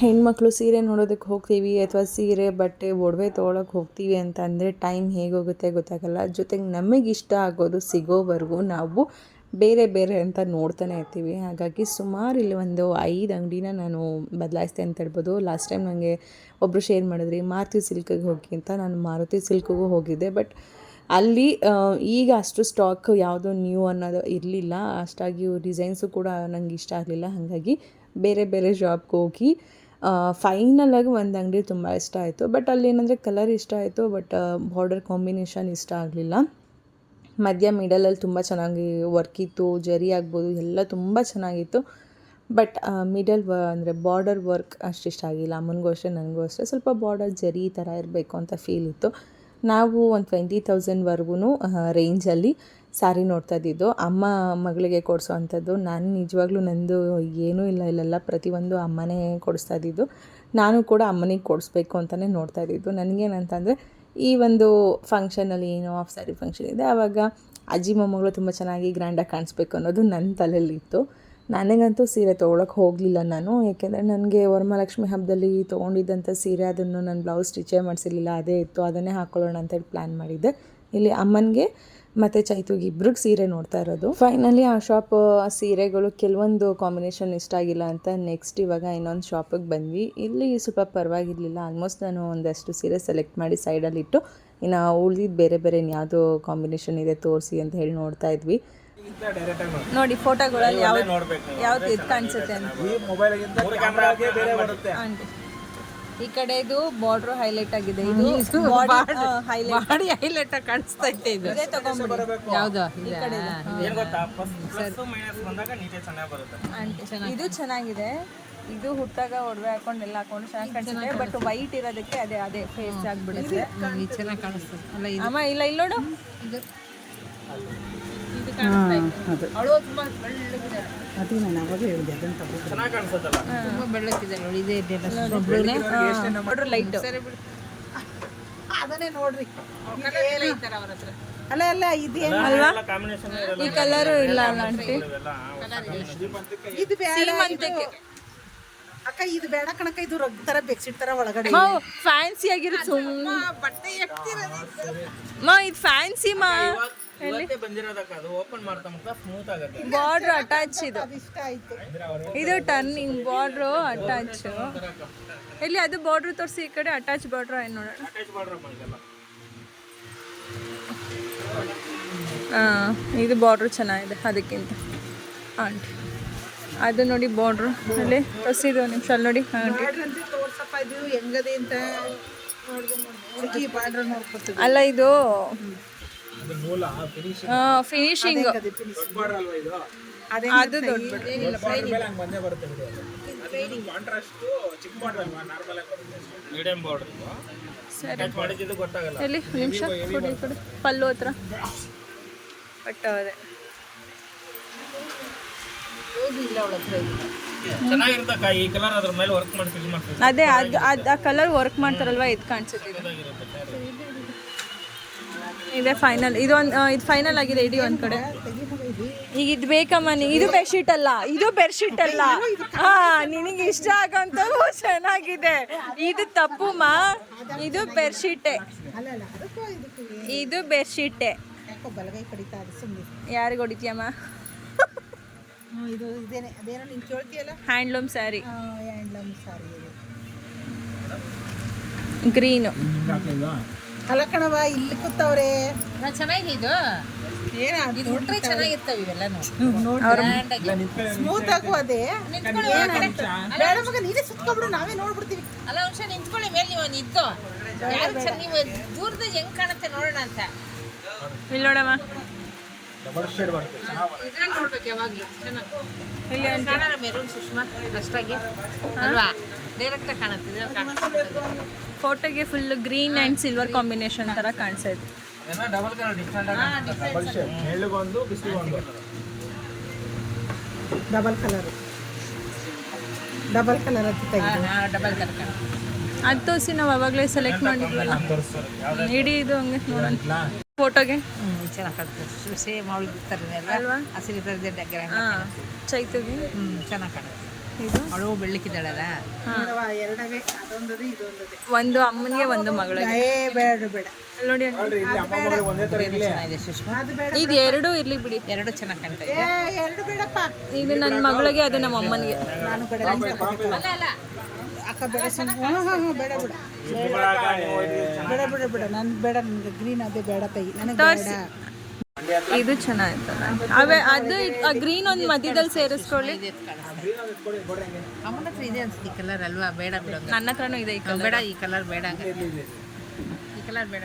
ಹೆಣ್ಮಕ್ಳು ಸೀರೆ ನೋಡೋದಕ್ಕೆ ಹೋಗ್ತೀವಿ ಅಥವಾ ಸೀರೆ, ಬಟ್ಟೆ, ಒಡವೆ ತೊಗೊಳಕ್ಕೆ ಹೋಗ್ತೀವಿ ಅಂತ ಅಂದರೆ ಟೈಮ್ ಹೇಗೋಗುತ್ತೆ ಗೊತ್ತಾಗಲ್ಲ. ಜೊತೆಗೆ ನಮಗೆ ಇಷ್ಟ ಆಗೋದು ಸಿಗೋವರೆಗೂ ನಾವು ಬೇರೆ ಬೇರೆ ಅಂತ ನೋಡ್ತಾನೆ ಇರ್ತೀವಿ. ಹಾಗಾಗಿ ಸುಮಾರು ಇಲ್ಲಿ ಒಂದು ಐದು ಅಂಗಡಿನ ನಾನು ಬದಲಾಯಿಸ್ದೆ ಅಂತ ಹೇಳ್ಬೋದು. ಲಾಸ್ಟ್ ಟೈಮ್ ನನಗೆ ಒಬ್ಬರು ಶೇರ್ ಮಾಡಿದ್ರಿ, ಮಾರುತಿ ಸಿಲ್ಕಿಗೆ ಹೋಗಿ ಅಂತ. ನಾನು ಮಾರುತಿ ಸಿಲ್ಕಿಗೂ ಹೋಗಿದ್ದೆ ಬಟ್ ಅಲ್ಲಿ ಈಗ ಅಷ್ಟು ಸ್ಟಾಕ್ ಯಾವುದೋ ನ್ಯೂ ಅನ್ನೋದು ಇರಲಿಲ್ಲ. ಅಷ್ಟಾಗಿ ಡಿಸೈನ್ಸು ಕೂಡ ನಂಗೆ ಇಷ್ಟ ಆಗಲಿಲ್ಲ. ಹಾಗಾಗಿ ಬೇರೆ ಬೇರೆ ಶಾಪ್ಗೆ ಹೋಗಿ ಫೈನಲಾಗಿ ಒಂದು ಅಂಗಡಿ ತುಂಬ ಇಷ್ಟ ಆಯಿತು. ಬಟ್ ಅಲ್ಲಿ ಏನಂದರೆ ಕಲರ್ ಇಷ್ಟ ಆಯಿತು ಬಟ್ ಬಾರ್ಡರ್ ಕಾಂಬಿನೇಷನ್ ಇಷ್ಟ ಆಗಲಿಲ್ಲ. ಮಧ್ಯ ಮಿಡಲಲ್ಲಿ ತುಂಬ ಚೆನ್ನಾಗಿ ವರ್ಕ್ ಇತ್ತು, ಜರಿ ಆಗ್ಬೋದು, ಎಲ್ಲ ತುಂಬ ಚೆನ್ನಾಗಿತ್ತು. ಬಟ್ ಮಿಡಲ್ ವ, ಅಂದರೆ ಬಾರ್ಡರ್ ವರ್ಕ್ ಅಷ್ಟು ಇಷ್ಟ ಆಗಿಲ್ಲ. ಅಮ್ಮನಿಗೂ ಅಷ್ಟೇ, ನನಗೂ ಅಷ್ಟೇ. ಸ್ವಲ್ಪ ಬಾರ್ಡರ್ ಜರಿ ಥರ ಇರಬೇಕು ಅಂತ ಫೀಲ್ ಇತ್ತು. ನಾವು ಒಂದು ಟ್ವೆಂಟಿ ತೌಸಂಡ್ವರೆಗೂ ರೇಂಜಲ್ಲಿ ಸ್ಯಾರಿ ನೋಡ್ತಾ ಇದ್ದಿದ್ದು. ಅಮ್ಮ ಮಗಳಿಗೆ ಕೊಡಿಸೋ ಅಂಥದ್ದು, ನಾನು ನಿಜವಾಗ್ಲೂ ನಂದು ಏನೂ ಇಲ್ಲ, ಇಲ್ಲೆಲ್ಲ ಪ್ರತಿಯೊಂದು ಅಮ್ಮನೇ ಕೊಡಿಸ್ತಾ ಇದ್ದಿದ್ದು. ನಾನು ಕೂಡ ಅಮ್ಮನಿಗೆ ಕೊಡಿಸ್ಬೇಕು ಅಂತಲೇ ನೋಡ್ತಾ ಇದ್ದಿದ್ದು. ನನಗೇನಂತಂದರೆ, ಈ ಒಂದು ಫಂಕ್ಷನಲ್ಲಿ ಏನೋ ಆಫ್ ಸ್ಯಾರಿ ಫಂಕ್ಷನ್ ಇದೆ ಆವಾಗ ಅಜ್ಜಿ, ಮೊಮ್ಮಗಳು ತುಂಬ ಚೆನ್ನಾಗಿ ಗ್ರ್ಯಾಂಡಾಗಿ ಕಾಣಿಸ್ಬೇಕು ಅನ್ನೋದು ನನ್ನ ತಲೆಯಲ್ಲಿತ್ತು. ನನಗಂತೂ ಸೀರೆ ತೊಗೊಳಕ್ಕೆ ಹೋಗಲಿಲ್ಲ ನಾನು. ಏಕೆಂದರೆ ನನಗೆ ವರಮಹಾಲಕ್ಷ್ಮಿ ಹಬ್ಬದಲ್ಲಿ ತೊಗೊಂಡಿದ್ದಂಥ ಸೀರೆ ಅದನ್ನು ನಾನು ಬ್ಲೌಸ್ ಸ್ಟಿಚೇ ಮಾಡಿಸಿರಲಿಲ್ಲ. ಅದೇ ಇತ್ತು. ಅದನ್ನೇ ಹಾಕ್ಕೊಳ್ಳೋಣ ಅಂತೇಳಿ ಪ್ಲ್ಯಾನ್ ಮಾಡಿದ್ದೆ. ಇಲ್ಲಿ ಅಮ್ಮನಿಗೆ ಮತ್ತು ಚೈತುಗೆ ಇಬ್ರಿಗೆ ಸೀರೆ ನೋಡ್ತಾ ಇರೋದು. ಫೈನಲಿ ಆ ಶಾಪ್ ಆ ಸೀರೆಗಳು ಕೆಲವೊಂದು ಕಾಂಬಿನೇಷನ್ ಇಷ್ಟ ಆಗಿಲ್ಲ ಅಂತ ನೆಕ್ಸ್ಟ್ ಇವಾಗ ಇನ್ನೊಂದು ಶಾಪಿಗೆ ಬಂದ್ವಿ. ಇಲ್ಲಿ ಸ್ವಲ್ಪ ಪರವಾಗಿರಲಿಲ್ಲ. ಆಲ್ಮೋಸ್ಟ್ ನಾನು ಒಂದಷ್ಟು ಸೀರೆ ಸೆಲೆಕ್ಟ್ ಮಾಡಿ ಸೈಡಲ್ಲಿಟ್ಟು ಇನ್ನು ಉಳಿದಿದ್ದು ಬೇರೆ ಬೇರೆ ಯಾವುದು ಕಾಂಬಿನೇಷನ್ ಇದೆ ತೋರಿಸಿ ಅಂತ ಹೇಳಿ ನೋಡ್ತಾ ಇದ್ವಿ. ನೋಡಿ. ಫೋಟೋಗಳಲ್ಲಿ ಯಾವ ಯಾವ ಇದು ಕಾಣಿಸುತ್ತೆ. ಈ ಕಡೆ ಇದು ಬಾರ್ಡರ್ ಹೈಲೈಟ್ ಆಗಿದೆ. ಇದು ಹೈಲೈಟ್ ಬಾಡಿ ಹೈಲೈಟ್ ಕಾಣಿಸ್ತಾ ಇದೆ ಇದು. ಇದೇ ತಗೊಂಡ್ಬಿಡಿ ಯಾವ್ದು? ಏನ್ ಗೊತ್ತಾ? ಪ್ಲಸ್ ಮೈನಸ್ ಬಂದಾಗ ನೀಟೇ ಚೆನ್ನಾಗಿ ಬರುತ್ತೆ. ಇದು ಚೆನ್ನಾಗಿದೆ. ಇದು ಹುಟ್ಟಾಗ ಒಡವೆ ಹಾಕೊಂಡು ಎಲ್ಲ ಹಾಕೊಂಡು ಚೆನ್ನಾಗಿ ಕಾಣಿಸುತ್ತೆ. ಬಟ್ ವೈಟ್ ಇರೋದಕ್ಕೆ ಅದೇ ಅದೇ ಫೇಸ್ ಆಗ್ಬಿಡುತ್ತೆ. ಚೆನ್ನಾಗಿ ಕಾಣಿಸ್ತದೆ ಅಲ್ಲ ಅಮ್ಮ ಇಲ್ಲ ಇಲ್ಲಿ ನೋಡು. ಅದು. ನಾನು ಅವಾಗ ಹೇಳಿದೆ ಅದನ್ನು ಚೆನ್ನಾಗಿ ಕಾಣಿಸುತ್ತಲ್ಲ? ತುಂಬಾ ಬೆಳ್ಳಕ್ಕಿದೆ ನೋಡಿ ಇದೇ ಲೈಟ್ ಅದನ್ನೇ ನೋಡ್ರಿ. ಅಲ್ಲ ಅಲ್ಲ ಇದೇ ಕಾಂಬಿನೇಷನ್ ಈ ಕಲರ್ ಇಲ್ಲ ಅಲ್ಲ ಆಂಟಿ. ಇದು ಬೇಡ. ಅಕ್ಕ ಇದು ಬೇಡ ಕಣಕ್ಕ ಇದು ರಗ್ ತರ ಬೆಕ್ಸಿಟ್ ತರ ಒಳಗಡೆ. ಫ್ಯಾನ್ಸಿ ಆಗಿರೋ ಸುಮ್ಮನೆ ಬಟ್ಟೆ ಮಾ ಇದು ಫ್ಯಾನ್ಸಿ ಮಾ. ಇವತ್ತೇ ಬಂದಿರೋದಕ್ಕ ಅದು ಓಪನ್ ಮಾಡ್ತಾ ಮಾಡ್ತಾ ಸ್ಮೂತ್ ಆಗುತ್ತೆ. ಬಾರ್ಡ್ರ್ ಅಟ್ಯಾಚ್ ಇದು. ಇಷ್ಟ ಆಯ್ತು ಇದು ಟರ್ನಿಂಗ್ ಬಾರ್ಡ್ರು ಅಟ್ಯಾಚ್ ಇಲ್ಲಿ ಅದು ಬಾರ್ಡ್ರ್ ತೋರಿಸಿ ಈ ಕಡೆ ಅಟ್ಯಾಚ್ ಬಾರ್ಡ್ರ್ ಏನು ನೋಡೋಣ. ಅಟ್ಯಾಚ್ ಹಾಂ ಇದು ಬಾರ್ಡ್ರ್ ಚೆನ್ನಾಗಿದೆ ಅದಕ್ಕಿಂತ. ಆಂಟಿ ಅದು ನೋಡಿ ಬಾರ್ಡ್ರು ಅಲ್ಲಿ ತೋರಿಸಿದ್ದು ನಿಮಿಷ ಅಲ್ಲಿ ನೋಡಿ ಆಂಟಿ ತೋರ್ಸಪ್ಪ ಇದು ಹೆಂಗದೆ ಅಂತ ನೋಡ್ದೆ ಈ ಬಾರ್ಡ್ರ್ ನೋಡ್ಕೊತೀವಿ ಅಲ್ಲ ಇದು ಫಿನಿಶಿಂಗ್ ಅದೇ ಅದು ದೊಡ್ಡ ಮೀಡಿಯಂ ಬಾರ್ಡರ್ ಸರಿ. ಅಟ್ಯಾಚ್ ಗೊತ್ತಾಗಲ್ಲ. ಎಲ್ಲಿ ನಿಮಿಷ ಕೊಡಿ ಕೊಡಿ. ಪಲ್ಲು ಹತ್ರ. ಬಟ್ ಅದೇ. ಚೆನ್ನಾಗಿರ್ತಕ್ಕ ಈ ಕಲರ್ ಅದ್ರ ಮೇಲೆ ವರ್ಕ್ ಮಾಡಿ ಫಿಲ್ ಮಾಡ್ತೀವಿ ಅದೇ ಅದು ಅದು ಆ ಕಲರ್ ವರ್ಕ್ ಮಾಡ್ತಾರಲ್ವಾ ಇದು ಕಾಣಿಸುತ್ತೆ. ಇದು ಫೈನಲ್. ಇದು ಒಂದು ಇದು ಫೈನಲ್ ಆಗಿದೆ ಇಡೀ ಒಂದು ಕಡೆ. ಈಗ ಇದು ಬೇಕಮ್ಮ ನೀ ಇದು ಬೆಡ್ಶೀಟ್ ಅಲ್ಲ. ಇದು ಬೆಡ್ಶೀಟ್ ಅಲ್ಲ. ಹಾ ನಿನಗೆ ಇಷ್ಟ ಆಗಂತವು ಚೆನ್ನಾಗಿದೆ. ಇದು ತಪ್ಪುಮ್ಮ. ಇದು ಬೆಡ್ಶೀಟೆ ಇದು ಬೆಡ್ಶೀಟೆ ಯಾರಿಗೆ ಹೊಡಿತೀಯಮ್ಮ? ಹ್ಯಾಂಡ್ಲೂಮ್ ಸ್ಯಾರಿ ಗ್ರೀನು ಅಲ್ಲ ಕಣವ ಇಲ್ಲಿ ಕೂತವ್ರೆ. ಚೆನ್ನಾಗಿದೆ ಇದು. ಏನ ಇದು ಉಟ್ರೆ ಚೆನ್ನಾಗಿರ್ತಾವ ಇವೆಲ್ಲನು ಸ್ಮೂತ್ ಆಗು. ಅದೇ. ಬೇಡ ಮಗ ನೀನೇ ಸುತ್ಕೊಬಿಡು ನಾವೇ ನೋಡ್ಬಿಡ್ತೀವಿ. ಅಲ್ಲ ಒಂದ್ ನಿಂತ್ಕೊಳ್ಳಿ ಮೇಲೆ ನೀವು ನಿಂತು ಯಾರು ಚೆನ್ನ ನೀವು ದೂರದಾಗ ಹೆಂಗ್ ಕಾಣುತ್ತೆ ನೋಡೋಣ ಅಂತ. ಇಲ್ಲಿ ನೋಡಮ್ಮ. ನೋಡ್ಬೇಕು ಯಾವಾಗ್ಲೂ. ಚೆನ್ನಾಗಿ. ಮೆರೂನ್ ಸುಷ್ಮಾ ಅಷ್ಟಾಗಿ. ಅಲ್ವಾ? ಫೋಟೋಗೆ full green and silver combination ಥರ ಕಾಣಿಸ್ತಾ ಡಬಲ್ ಕಲರ್ ಡಿಫ್ರೆಂಟ್ ಎಳ್ಳಿಗೊಂದು ಬಿಸಿಲಿಗೊಂದು. Double colour double colour double colour ಅದು ತೋರಿಸಿ ನಾವು ಅವಾಗಲೇ ಸೆಲೆಕ್ಟ್ ಮಾಡಿದ್ವಲ್ಲ. ಇಡೀ ಇದು ಹಂಗೆ ನೋಡೋಣ. ಫೋಟೋಗೆ ಹ್ಞೂ ಚೆನ್ನಾಗಿ ಕಾಣುತ್ತೆ ಸೇಮ್ ಅವಳಿಗೆ ಅಲ್ವಾ? ಅಲ್ಲ ಹಸಿರು ತರದೆ ಹಾಂ ಚೈತಗೆ ಹ್ಮ್ ಚೆನ್ನಾಗಿ ಕಾಣುತ್ತೆ ಇದು ಅವಳು ಬೆಳ್ಳಕ್ಕಿದ್ದಾಳಲ್ಲ? ಎರಡವೇ ಅದೊಂದದೆ ಇದೊಂದದೆ. ಒಂದು ಅಮ್ಮನಿಗೆ ಒಂದು ಮಗಳಿಗೆ ಏ ಬೇಡ ನೋಡಿ ಇದು ಎರಡು ಇರ್ಲಿ ಬಿಡಿ. ಎರಡು ಚೆನ್ನಾಗಿ ಕಾಣ್ತಾ ಏ ಎರಡು ಬೇಡಪ್ಪ. ಇದು ನನ್ನ ಮಗಳಿಗೆ ಅದು ನಮ್ಮ ಅಮ್ಮನಿಗೆ. ನಾನು ಬೇಡ ಅಲ್ಲ ಅಲ್ಲ. ಅಕ್ಕ ಬೇಡ ಸುಮ್ ಹಾಂ ಹಾಂ ಹಾಂ ಬೇಡ ಬೇಡ. ಬೇಡ ಬೇಡ ಬೇಡ. ನನ್ಗೆ ಬೇಡ ನನಗೆ ಗ್ರೀನ್ ಅದೇ ಬೇಡ ತೈ ನನಗೆ ಬೇಡ. ಇದು ಚೆನ್ನಾಗಿರ್ತದೆ ಅವೇ ಅದು ಗ್ರೀನ್ ಒಂದು ಮಧ್ಯದಲ್ಲಿ ಸೇರಿಸ್ಕೊಳ್ಳಿ. ಅಮ್ಮನ ಹತ್ರ ಇದೆ ಅನ್ಸುತ್ತೆ ಈ ಕಲರ್ ಅಲ್ವಾ? ಬೇಡ ಬಿಡ. ನನ್ನ ಹತ್ರನೂ ಇದೆ ಈ ಕಲರ್ ಬೇಡ ಈ ಕಲರ್ ಬೇಡ ಈ ಕಲರ್ ಬೇಡ.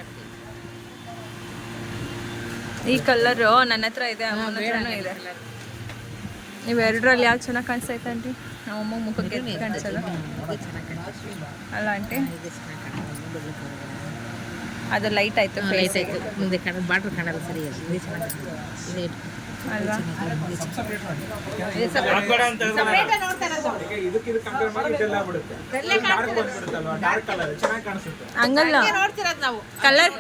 ಈ ಕಲರ್ ನನ್ನ ಹತ್ರ ಇದೆ ಅಮ್ಮನ ಹತ್ರನೂ ಇದೆ. ಎರಡರಲ್ಲಿ ಯಾವ್ದು ಚೆನ್ನಾಗಿ ಕಾಣಿಸ್ತೈತೆ ಆಂಟಿ? ನಮ್ಮಮ್ಮ ಮುಖಕ್ಕೆ ಕಾಣಿಸಲ್ಲ. ಅಲ್ಲ ಆಂಟಿ? ಅದು ಲೈಟ್ ಆಯಿತು ಲೈಟ್ ಆಯ್ತು. ಮುಂದೆ ಕಾಣ ಬಾಟ್ರ್ ಕಾಣಲ್ಲ ಸರಿ ಇದೇ ಚೆನ್ನಾಗಿ ಇದೇ ಅಲ್ವಾ? ಹಾಕ್ಬೇಡ ಅಂತ ಹೇಳಿದ್ರೆ ಇದಕ್ಕೆ ಇದು ಕಂಪೇರ್ ಮಾಡಿ ಇದೆಲ್ಲ ಬಿಡುತ್ತೆ ಡಾರ್ಕ್ ಕಲರ್ ಚೆನ್ನಾಗಿ ಕಾಣಿಸುತ್ತೆ. ಹಂಗಲ್ಲ. ನೋಡ್ತಿರೋದು ನಾವು. ಕಲರ್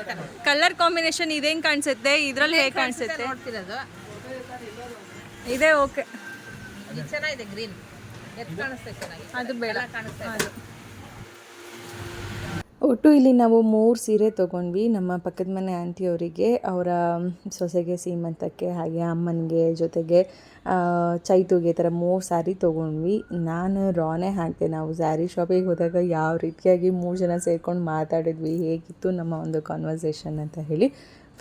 ಕಲರ್ ಕಾಂಬಿನೇಷನ್ ಇದೇನ್ ಕಾಣಿಸುತ್ತೆ? ಇದ್ರಲ್ಲಿ ಹೇಗೆ ಕಾಣಿಸುತ್ತೆ ನೋಡ್ತಿರೋದು. ಇದೇ ಓಕೆ ಇದು ಚೆನ್ನಾಗಿದೆ ಗ್ರೀನ್ ಕಾಣಿಸ್ತೈತೆ ಚೆನ್ನಾಗಿ. ಅದು ಬೇಡ. ಕಾಣಿಸ್ತಾ ಅದು. ಒಟ್ಟು ಇಲ್ಲಿ ನಾವು ಮೂರು ಸೀರೆ ತೊಗೊಂಡ್ವಿ. ನಮ್ಮ ಪಕ್ಕದ ಮನೆ ಆಂಟಿಯವರಿಗೆ, ಅವರ ಸೊಸೆಗೆ, ಸೀಮಂತಕ್ಕೆ, ಹಾಗೆ ಅಮ್ಮನಿಗೆ ಜೊತೆಗೆ ಚೈತುಗೆ ಥರ ಮೂರು ಸ್ಯಾರಿ ತೊಗೊಂಡ್ವಿ. ನಾನು ರಾನೇ ಹಾಕಿದೆ. ನಾವು ಸ್ಯಾರಿ ಶಾಪಿಗೆ ಹೋದಾಗ ಯಾವ ರೀತಿಯಾಗಿ ಮೂರು ಜನ ಸೇರ್ಕೊಂಡು ಮಾತಾಡಿದ್ವಿ, ಹೇಗಿತ್ತು ನಮ್ಮ ಒಂದು ಕಾನ್ವರ್ಸೇಷನ್ ಅಂತ ಹೇಳಿ.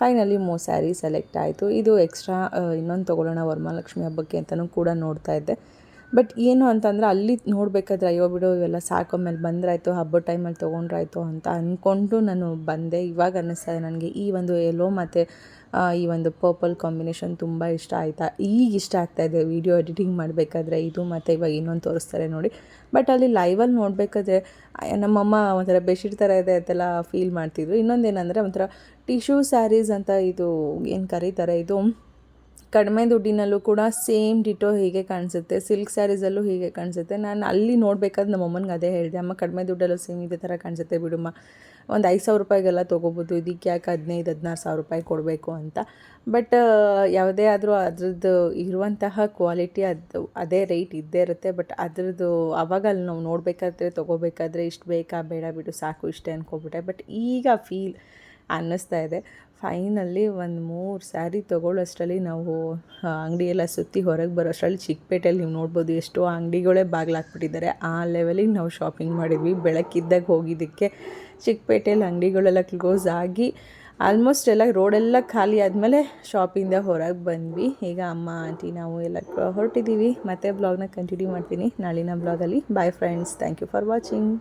ಫೈನಲಿ ಮೂರು ಸ್ಯಾರಿ ಸೆಲೆಕ್ಟ್ ಆಯಿತು. ಇದು ಎಕ್ಸ್ಟ್ರಾ ಇನ್ನೊಂದು ತೊಗೊಳ್ಳೋಣ ವರಮಹಾಲಕ್ಷ್ಮಿ ಹಬ್ಬಕ್ಕೆ ಅಂತಲೂ ಕೂಡ ನೋಡ್ತಾ ಇದ್ದೆ. ಬಟ್ ಏನು ಅಂತಂದ್ರೆ ಅಲ್ಲಿ ನೋಡಬೇಕಾದ್ರೆ, ಅಯ್ಯೋ ಬಿಡು, ಇವೆಲ್ಲ ಸಾಕು, ಆಮೇಲೆ ಬಂದ್ರಾಯ್ತು, ಹಬ್ಬದ ಟೈಮಲ್ಲಿ ತೊಗೊಂಡ್ರಾಯ್ತು ಅಂತ ಅಂದ್ಕೊಂಡು ನಾನು ಬಂದೆ. ಇವಾಗ ಅನ್ನಿಸ್ತದೆ ನನಗೆ. ಈ ಒಂದು ಎಲ್ಲೋ ಮತ್ತು ಈ ಒಂದು ಪರ್ಪಲ್ ಕಾಂಬಿನೇಷನ್ ತುಂಬ ಇಷ್ಟ ಆಯಿತಾ? ಈಗ ಇಷ್ಟ ಆಗ್ತಾ ಇದೆ. ವಿಡಿಯೋ ಎಡಿಟಿಂಗ್ ಮಾಡಬೇಕಾದ್ರೆ ಇದು ಮತ್ತು ಇವಾಗ ಇನ್ನೊಂದು ತೋರಿಸ್ತಾರೆ ನೋಡಿ. ಬಟ್ ಅಲ್ಲಿ ಲೈವಲ್ಲಿ ನೋಡಬೇಕಾದ್ರೆ ನಮ್ಮಮ್ಮ ಒಂಥರ ಬೆಡ್ಶೀಟ್ ಥರ ಇದೆ ಅಂತೆಲ್ಲ ಫೀಲ್ ಮಾಡ್ತಿದ್ರು. ಇನ್ನೊಂದೇನೆಂದರೆ ಒಂಥರ ಟಿಶ್ಯೂ ಸ್ಯಾರೀಸ್ ಅಂತ ಇದು, ಏನು ಕರೀತಾರೆ ಇದು? ಕಡಿಮೆ ದುಡ್ಡಿನಲ್ಲೂ ಕೂಡ ಸೇಮ್ ಡಿಟೋ ಹೀಗೆ ಕಾಣಿಸುತ್ತೆ, ಸಿಲ್ಕ್ ಸ್ಯಾರೀಸಲ್ಲೂ ಹೀಗೆ ಕಾಣಿಸುತ್ತೆ. ನಾನು ಅಲ್ಲಿ ನೋಡ್ಬೇಕಾದ್ರೆ ನಮ್ಮ ಅಮ್ಮನಿಗೆ ಅದೇ ಹೇಳಿದೆ, ಅಮ್ಮ, ಕಡಿಮೆ ದುಡ್ಡಲ್ಲೂ ಸೇಮ್ ಇದೇ ಥರ ಕಾಣಿಸುತ್ತೆ ಬಿಡುಮ್ಮ. ಒಂದು ಐದು ಸಾವಿರ ರೂಪಾಯಿಗೆಲ್ಲ ತೊಗೋಬೋದು, ಇದಕ್ಕೆ ಯಾಕೆ ಹದಿನೈದು, ಹದಿನಾರು ಸಾವಿರ ರೂಪಾಯಿ ಕೊಡಬೇಕು ಅಂತ? ಬಟ್ ಯಾವುದೇ ಆದರೂ ಅದ್ರದ್ದು ಇರುವಂತಹ ಕ್ವಾಲಿಟಿ ಅದು, ಅದೇ ರೇಟ್ ಇದ್ದೇ ಇರುತ್ತೆ. ಬಟ್ ಅದರದ್ದು ಅವಾಗ ಅಲ್ಲಿ ನಾವು ನೋಡಬೇಕಾದ್ರೆ, ತೊಗೋಬೇಕಾದ್ರೆ ಇಷ್ಟು ಬೇಕಾ ಬೇಡ ಬಿಡು, ಸಾಕು ಇಷ್ಟೇ ಅಂದ್ಕೊಬಿಟ್ಟೆ ಬಟ್ ಈಗ ಫೀಲ್ ಅನ್ನಿಸ್ತಾ ಇದೆ. ಫೈನಲ್ಲಿ ಒಂದು ಮೂರು ಸ್ಯಾರಿ ತೊಗೊಳ್ಳೋಷ್ಟರಲ್ಲಿ ನಾವು ಅಂಗಡಿಯೆಲ್ಲ ಸುತ್ತಿ ಹೊರಗೆ ಬರೋ ಅಷ್ಟರಲ್ಲಿ ಚಿಕ್ಕಪೇಟೆಯಲ್ಲಿ ನೀವು ನೋಡ್ಬೋದು ಎಷ್ಟೋ ಅಂಗಡಿಗಳೇ ಬಾಗಿಲಾಕ್ಬಿಟ್ಟಿದ್ದಾರೆ. ಆ ಲೆವೆಲಿಗೆ ನಾವು ಶಾಪಿಂಗ್ ಮಾಡಿದ್ವಿ. ಬೆಳಕಿದ್ದಾಗ ಹೋಗಿದ್ದಕ್ಕೆ ಚಿಕ್ಕಪೇಟೆಯಲ್ಲಿ ಅಂಗಡಿಗಳೆಲ್ಲ ಕ್ಲೋಸ್ ಆಗಿ ಆಲ್ಮೋಸ್ಟ್ ಎಲ್ಲ ರೋಡೆಲ್ಲ ಖಾಲಿ ಆದಮೇಲೆ ಶಾಪಿಂದ ಹೊರಗೆ ಬಂದ್ವಿ. ಈಗ ಅಮ್ಮ ಆಂಟಿ ನಾವು ಎಲ್ಲ ಹೊರಟಿದ್ದೀವಿ. ಮತ್ತೆ ಬ್ಲಾಗ್ನ ಕಂಟಿನ್ಯೂ ಮಾಡ್ತೀನಿ. ನಾಳಿನ ಬ್ಲಾಗಲ್ಲಿ bye friends thank you for watching